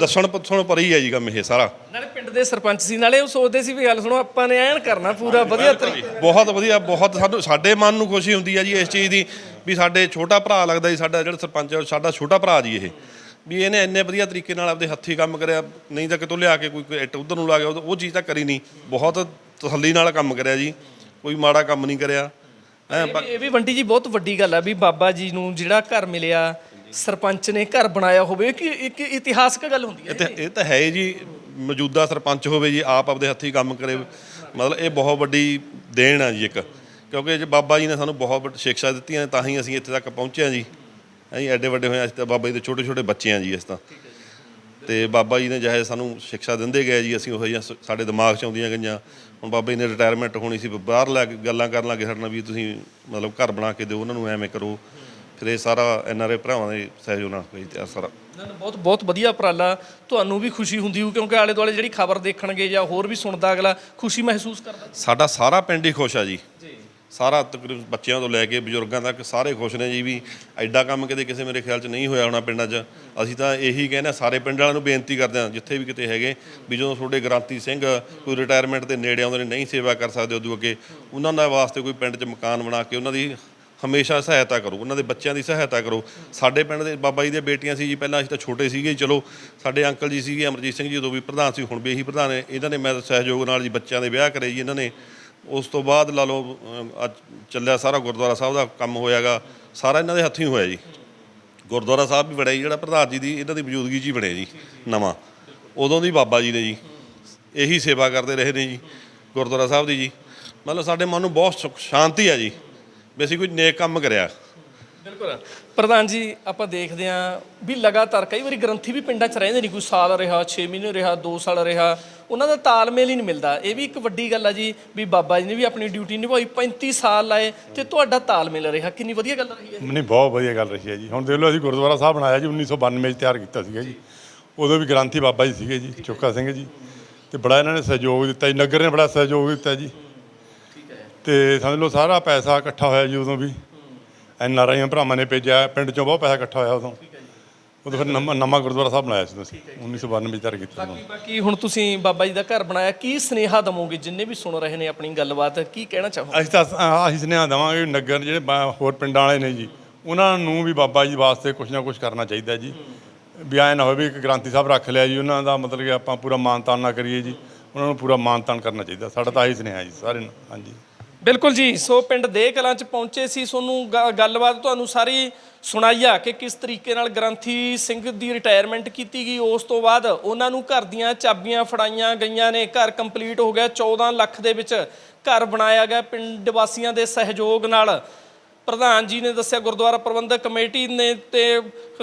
ਦੱਸਣ ਪੁੱਛਣ ਪਰ ਹੀ ਹੈ ਜੀ ਕੰਮ ਇਹ ਸਾਰਾ। ਨਾਲੇ ਪਿੰਡ ਦੇ ਸਰਪੰਚ ਸੀ ਨਾਲੇ ਉਹ ਸੋਚਦੇ ਸੀ ਵੀ ਗੱਲ ਸੁਣੋ ਆਪਾਂ ਨੇ ਐਨ ਕਰਨਾ ਪੂਰਾ ਵਧੀਆ ਤਰੀਕੇ ਬਹੁਤ ਵਧੀਆ ਬਹੁਤ ਸਾਨੂੰ ਸਾਡੇ ਮਨ ਨੂੰ ਖੁਸ਼ੀ ਹੁੰਦੀ ਹੈ ਜੀ ਇਸ ਚੀਜ਼ ਦੀ ਵੀ ਸਾਡੇ ਛੋਟਾ ਭਰਾ ਲੱਗਦਾ ਜੀ ਸਾਡਾ ਜਿਹੜਾ ਸਰਪੰਚ ਹੈ, ਸਾਡਾ ਛੋਟਾ ਭਰਾ ਜੀ ਇਹ। ਵੀ ਇਹਨੇ ਇੰਨੇ ਵਧੀਆ ਤਰੀਕੇ ਨਾਲ ਆਪਦੇ ਹੱਥੀ ਕੰਮ ਕਰਿਆ ਨਹੀਂ ਤਾਂ ਕਿਤੋਂ ਲਿਆ ਕੇ ਕੋਈ ਇੱਟ ਉਧਰ ਨੂੰ ਲਾ ਗਿਆ ਉਹ ਚੀਜ਼ ਤਾਂ ਕਰੀ ਨਹੀਂ। ਬਹੁਤ ਤਸੱਲੀ ਨਾਲ ਕੰਮ ਕਰਿਆ ਜੀ ਕੋਈ ਮਾੜਾ ਕੰਮ ਨਹੀਂ ਕਰਿਆ। ਇਹ ਵੀ- ਇਹ ਵੀ ਬੰਟੀ ਜੀ ਬਹੁਤ ਵੱਡੀ ਗੱਲ ਆ ਵੀ ਬਾਬਾ ਜੀ ਨੂੰ ਜਿਹੜਾ ਘਰ ਮਿਲਿਆ ਸਰਪੰਚ ਨੇ ਘਰ ਬਣਾਇਆ ਹੋਵੇ ਕਿ ਇੱਕ ਇਤਿਹਾਸਕ ਗੱਲ ਹੁੰਦੀ ਹੈ ਇਹ ਤਾਂ ਇਹ ਤਾਂ ਹੈ ਹੀ ਜੀ ਮੌਜੂਦਾ ਸਰਪੰਚ ਹੋਵੇ ਜੀ ਆਪ ਆਪਦੇ ਹੱਥੀ ਕੰਮ ਕਰੇ। ਮਤਲਬ ਇਹ ਬਹੁਤ ਵੱਡੀ ਦੇਣ ਆ ਜੀ ਇੱਕ। ਕਿਉਂਕਿ ਜੇ ਬਾਬਾ ਜੀ ਨੇ ਸਾਨੂੰ ਬਹੁਤ ਵੱਡੀ ਸਿੱਖਿਆ ਦਿੱਤੀਆਂ ਤਾਂ ਹੀ ਅਸੀਂ ਇੱਥੇ ਤੱਕ ਪਹੁੰਚੇ ਹਾਂ ਜੀ। ਅਸੀਂ ਐਡੇ ਵੱਡੇ ਹੋਏ ਅਸੀਂ ਤਾਂ ਬਾਬਾ ਜੀ ਦੇ ਛੋਟੇ ਛੋਟੇ ਬੱਚੇ ਹਾਂ ਜੀ ਇਸ ਤਾਂ। ਤੇ ਬਾਬਾ ਜੀ ਨੇ ਜਿਹੇ ਸਾਨੂੰ ਸਿੱਖਿਆ ਦਿੰਦੇ ਗਏ ਜੀ ਅਸੀਂ ਉਹ ਜਿਹੀਆਂ ਸ- ਸਾਡੇ ਦਿਮਾਗ 'ਚ ਆਉਂਦੀਆਂ ਗਈਆਂ। ਹੁਣ ਬਾਬਾ ਜੀ ਨੇ ਰਿਟਾਇਰਮੈਂਟ ਹੋਣੀ ਸੀ ਬਾਹਰ ਲੈ ਕੇ ਗੱਲਾਂ ਕਰਨ ਲੱਗੇ ਸਾਡੇ ਨਾਲ ਵੀ ਤੁਸੀਂ ਮਤਲਬ ਘਰ ਬਣਾ ਕੇ ਦਿਓ ਉਹਨਾਂ ਨੂੰ ਐਵੇਂ ਕਰੋ। ਇਹ ਸਾਰਾ ਐਨਆਰਏ ਭਰਾਵਾਂ ਦੇ ਸਹਿਯੋਗ ਨਾਲ ਹੋਈ ਤੇ ਸਾਰਾ। ਨਾ, ਨਾ, ਬਹੁਤ ਬਹੁਤ ਵਧੀਆ ਉਪਰਾਲਾ। ਤੁਹਾਨੂੰ ਵੀ ਖੁਸ਼ੀ ਹੁੰਦੀ ਹੋ ਕਿਉਂਕਿ ਆਲੇ ਦੁਆਲੇ ਜਿਹੜੀ ਖਬਰ ਦੇਖਣਗੇ ਜਾਂ ਹੋਰ ਵੀ ਸੁਣਦਾ ਅਗਲਾ ਖੁਸ਼ੀ ਮਹਿਸੂਸ ਕਰਦਾ। ਸਾਡਾ ਸਾਰਾ ਪਿੰਡ ਹੀ ਖੁਸ਼ ਆ ਜੀ। ਸਾਰਾ ਤਕਰੀਬਨ ਬੱਚਿਆਂ ਤੋਂ ਲੈ ਕੇ ਬਜ਼ੁਰਗਾਂ ਤੱਕ ਸਾਰੇ ਖੁਸ਼ ਨੇ ਜੀ ਵੀ ਐਡਾ ਕੰਮ ਕਿਤੇ ਕਿਸੇ ਮੇਰੇ ਖਿਆਲ 'ਚ ਨਹੀਂ ਹੋਇਆ ਹੋਣਾ ਪਿੰਡਾਂ 'ਚ। ਅਸੀਂ ਤਾਂ ਇਹੀ ਕਹਿੰਦੇ ਹਾਂ, ਸਾਰੇ ਪਿੰਡ ਵਾਲਿਆਂ ਨੂੰ ਬੇਨਤੀ ਕਰਦੇ ਹਾਂ ਜਿੱਥੇ ਵੀ ਕਿਤੇ ਹੈਗੇ ਵੀ ਜਦੋਂ ਤੁਹਾਡੇ ਗ੍ਰਾਂਤੀ ਸਿੰਘ ਕੋਈ ਰਿਟਾਇਰਮੈਂਟ ਦੇ ਨੇੜੇ ਆਉਂਦੇ ਨੇ ਨਹੀਂ ਸੇਵਾ ਕਰ ਸਕਦੇ ਉਦੋਂ ਅੱਗੇ ਉਹਨਾਂ ਦਾ ਵਾਸਤੇ ਕੋਈ ਪਿੰਡ 'ਚ ਮਕਾਨ ਬਣਾ ਕੇ ਉਹਨਾਂ ਦੀ ਹਮੇਸ਼ਾ ਸਹਾਇਤਾ ਕਰੋ, ਉਹਨਾਂ ਦੇ ਬੱਚਿਆਂ ਦੀ ਸਹਾਇਤਾ ਕਰੋ। ਸਾਡੇ ਪਿੰਡ ਦੇ ਬਾਬਾ ਜੀ ਦੀਆਂ ਬੇਟੀਆਂ ਸੀ ਜੀ, ਪਹਿਲਾਂ ਅਸੀਂ ਤਾਂ ਛੋਟੇ ਸੀਗੇ, ਚਲੋ, ਸਾਡੇ ਅੰਕਲ ਜੀ ਸੀਗੇ, ਅਮਰਜੀਤ ਸਿੰਘ ਜੀ, ਉਦੋਂ ਵੀ ਪ੍ਰਧਾਨ ਸੀ, ਹੁਣ ਵੀ ਇਹੀ ਪ੍ਰਧਾਨ ਨੇ। ਇਹਨਾਂ ਨੇ ਮੈਂ ਸਹਿਯੋਗ ਨਾਲ ਜੀ ਬੱਚਿਆਂ ਦੇ ਵਿਆਹ ਕਰੇ ਜੀ ਇਹਨਾਂ ਨੇ। ਉਸ ਤੋਂ ਬਾਅਦ ਲਾ ਲਓ ਅੱਜ ਚੱਲਿਆ ਸਾਰਾ ਗੁਰਦੁਆਰਾ ਸਾਹਿਬ ਦਾ ਕੰਮ ਹੋਇਆਗਾ, ਸਾਰਾ ਇਹਨਾਂ ਦੇ ਹੱਥੀਂ ਹੋਇਆ ਜੀ। ਗੁਰਦੁਆਰਾ ਸਾਹਿਬ ਵੀ ਬਣਿਆ ਜੀ, ਜਿਹੜਾ ਪ੍ਰਧਾਨ ਜੀ ਦੀ ਇਹਨਾਂ ਦੀ ਮੌਜੂਦਗੀ 'ਚ ਹੀ ਬਣਿਆ ਜੀ, ਨਵਾਂ। ਉਦੋਂ ਦੀ ਬਾਬਾ ਜੀ ਨੇ ਜੀ, ਇਹੀ ਸੇਵਾ ਕਰਦੇ ਰਹੇ ਨੇ ਜੀ, ਗੁਰਦੁਆਰਾ ਸਾਹਿਬ ਦੀ ਜੀ। ਮਤਲਬ ਸਾਡੇ ਮਨ ਨੂੰ ਬਹੁਤ ਸੁੱਖ, ਸ਼ਾਂਤੀ ਆ ਜੀ। ਵੀ ਅਸੀਂ ਕੋਈ ਨੇਕ ਕੰਮ ਕਰਿਆ। ਬਿਲਕੁਲ। ਪ੍ਰਧਾਨ ਜੀ ਆਪਾਂ ਦੇਖਦੇ ਹਾਂ ਵੀ ਲਗਾਤਾਰ ਕਈ ਵਾਰੀ ਗ੍ਰੰਥੀ ਵੀ ਪਿੰਡਾਂ 'ਚ ਰਹਿੰਦੇ ਨਹੀਂ ਕੋਈ ਸਾਲ ਰਿਹਾ 6 ਮਹੀਨੇ ਰਿਹਾ 2 ਸਾਲ ਰਿਹਾ ਉਹਨਾਂ ਦਾ ਤਾਲਮੇਲ ਹੀ ਨਹੀਂ ਮਿਲਦਾ। ਇਹ ਵੀ ਇੱਕ ਵੱਡੀ ਗੱਲ ਆ ਜੀ ਵੀ ਬਾਬਾ ਜੀ ਨੇ ਵੀ ਆਪਣੀ ਡਿਊਟੀ ਨਿਭਾਈ 35 ਸਾਲ ਲਾਏ ਤੇ ਤੁਹਾਡਾ ਤਾਲਮੇਲ ਰਿਹਾ। ਕਿੰਨੀ ਵਧੀਆ ਗੱਲ ਰਹੀ ਹੈ ਨਹੀਂ ਬਹੁਤ ਵਧੀਆ ਗੱਲ ਰਹੀ ਹੈ ਜੀ। ਹੁਣ ਦੇਖ ਲਓ ਅਸੀਂ ਗੁਰਦੁਆਰਾ ਸਾਹਿਬ ਬਣਾਇਆ ਜੀ 1992 ਚ ਤਿਆਰ ਕੀਤਾ ਸੀਗਾ ਜੀ। ਉਦੋਂ ਵੀ ਗ੍ਰਾਂਥੀ ਬਾਬਾ ਜੀ ਸੀਗੇ ਜੀ ਚੋਖਾ ਸਿੰਘ ਜੀ। ਤੇ ਬੜਾ ਇਹਨਾਂ ਨੇ ਸਹਿਯੋਗ ਦਿੱਤਾ ਜੀ ਨਗਰ ਨੇ ਬੜਾ ਸਹਿਯੋਗ ਦਿੱਤਾ ਜੀ। ਤੇ ਸਮਝ ਲਓ ਸਾਰਾ ਪੈਸਾ ਇਕੱਠਾ ਹੋਇਆ ਜੀ ਉਦੋਂ ਵੀ। ਐਨ ਆਰ ਆਈਆਂ ਭਰਾਵਾਂ ਨੇ ਭੇਜਿਆ ਪਿੰਡ ਚੋਂ ਬਹੁਤ ਪੈਸਾ ਇਕੱਠਾ ਹੋਇਆ ਉਦੋਂ। ਉਦੋਂ ਫਿਰ ਨਵਾਂ ਗੁਰਦੁਆਰਾ ਸਾਹਿਬ ਬਣਾਇਆ ਸੀ ਤੁਸੀਂ 1992 ਚ ਤਿਆਰ ਕੀਤਾ ਬਾਕੀ ਬਾਕੀ ਹੁਣ ਤੁਸੀਂ ਬਾਬਾ ਜੀ ਦਾ ਘਰ ਬਣਾਇਆ ਕੀ ਸਨੇਹਾ ਦਵੋਗੇ ਜਿੰਨੇ ਵੀ ਸੁਣ ਰਹੇ ਨੇ ਆਪਣੀ ਗੱਲਬਾਤ ਕੀ ਕਹਿਣਾ ਚਾਹੋ ਅਸੀਂ ਤਾਂ ਅਸੀਂ ਸੁਨੇਹਾ ਦੇਵਾਂਗੇ ਨਗਰ ਜਿਹੜੇ ਹੋਰ ਪਿੰਡਾਂ ਵਾਲੇ ਨੇ ਜੀ ਉਹਨਾਂ ਨੂੰ ਵੀ ਬਾਬਾ ਜੀ ਵਾਸਤੇ ਕੁਝ ਨਾ ਕੁਝ ਕਰਨਾ ਚਾਹੀਦਾ ਜੀ। ਵੀ ਐਂ ਨਾ ਹੋਵੇ ਵੀ ਇੱਕ ਗ੍ਰਾਂਤੀ ਸਾਹਿਬ ਰੱਖ ਲਿਆ ਜੀ ਉਹਨਾਂ ਦਾ ਮਤਲਬ ਕਿ ਆਪਾਂ ਪੂਰਾ ਮਾਨਤਾਨ ਨਾ ਕਰੀਏ ਜੀ ਉਹਨਾਂ ਨੂੰ ਪੂਰਾ ਮਾਨਤਾਨ ਕਰਨਾ ਚਾਹੀਦਾ ਸਾਡਾ ਤਾਂ ਆਹੀ ਸੁਨੇਹਾ ਜੀ ਸਾਰੇ ਨੂੰ ਹਾਂਜੀ। ਬਿਲਕੁਲ ਜੀ, ਸੋ ਪਿੰਡ ਦੇ ਕਲਾਂ ਚ ਪਹੁੰਚੇ ਸੀ ਤੁਹਾਨੂੰ ਗ- ਗੱਲਬਾਤ ਤੁਹਾਨੂੰ ਸਾਰੀ ਸੁਣਾਈ ਆ ਕਿ ਕਿਸ ਤਰੀਕੇ ਨਾਲ ਗ੍ਰੰਥੀ ਸਿੰਘ ਦੀ ਰਿਟਾਇਰਮੈਂਟ ਕੀਤੀ ਗਈ, ਉਸ ਤੋਂ ਬਾਅਦ ਉਹਨਾਂ ਨੂੰ ਘਰ ਦੀਆਂ ਚਾਬੀਆਂ ਫੜਾਈਆਂ ਗਈਆਂ ਨੇ, ਘਰ ਕੰਪਲੀਟ ਹੋ ਗਿਆ 14 ਲੱਖ ਦੇ ਵਿੱਚ ਘਰ ਬਣਾਇਆ ਗਿਆ, ਪਿੰਡ ਵਾਸੀਆਂ ਦੇ ਸਹਿਯੋਗ ਨਾਲ। ਪ੍ਰਧਾਨ ਜੀ ਨੇ ਦੱਸਿਆ, ਗੁਰਦੁਆਰਾ ਪ੍ਰਬੰਧਕ ਕਮੇਟੀ ਨੇ ਤੇ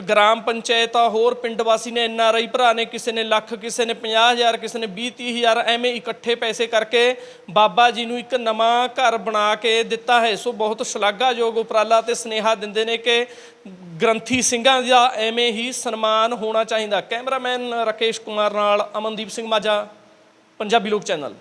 ਗ੍ਰਾਮ ਪੰਚਾਇਤ ਆ, ਹੋਰ ਪਿੰਡ ਵਾਸੀ ਨੇ, ਐਨ ਆਰ ਆਈ ਭਰਾ ਨੇ, ਕਿਸੇ ਨੇ ਲੱਖ, ਕਿਸੇ ਨੇ 50000 ਕਿਸੇ ਨੇ 20 30000 ਐਵੇਂ ਇਕੱਠੇ ਪੈਸੇ ਕਰਕੇ ਬਾਬਾ ਜੀ ਨੂੰ ਇੱਕ ਨਵਾਂ ਘਰ ਬਣਾ ਕੇ ਦਿੱਤਾ ਹੈ। ਸੋ ਬਹੁਤ ਸ਼ਲਾਘਾਯੋਗ ਉਪਰਾਲਾ ਤੇ ਸਨੇਹਾ ਦਿੰਦੇ ਨੇ ਕਿ ਗ੍ਰੰਥੀ ਸਿੰਘਾਂ ਦਾ ਐਵੇਂ ਹੀ ਸਨਮਾਨ ਹੋਣਾ ਚਾਹੀਦਾ। ਕੈਮਰਾਮੈਨ ਰਾਕੇਸ਼ ਕੁਮਾਰ ਨਾਲ ਅਮਨਦੀਪ ਸਿੰਘ ਮਾਝਾ, ਪੰਜਾਬੀ ਲੋਕ ਚੈਨਲ।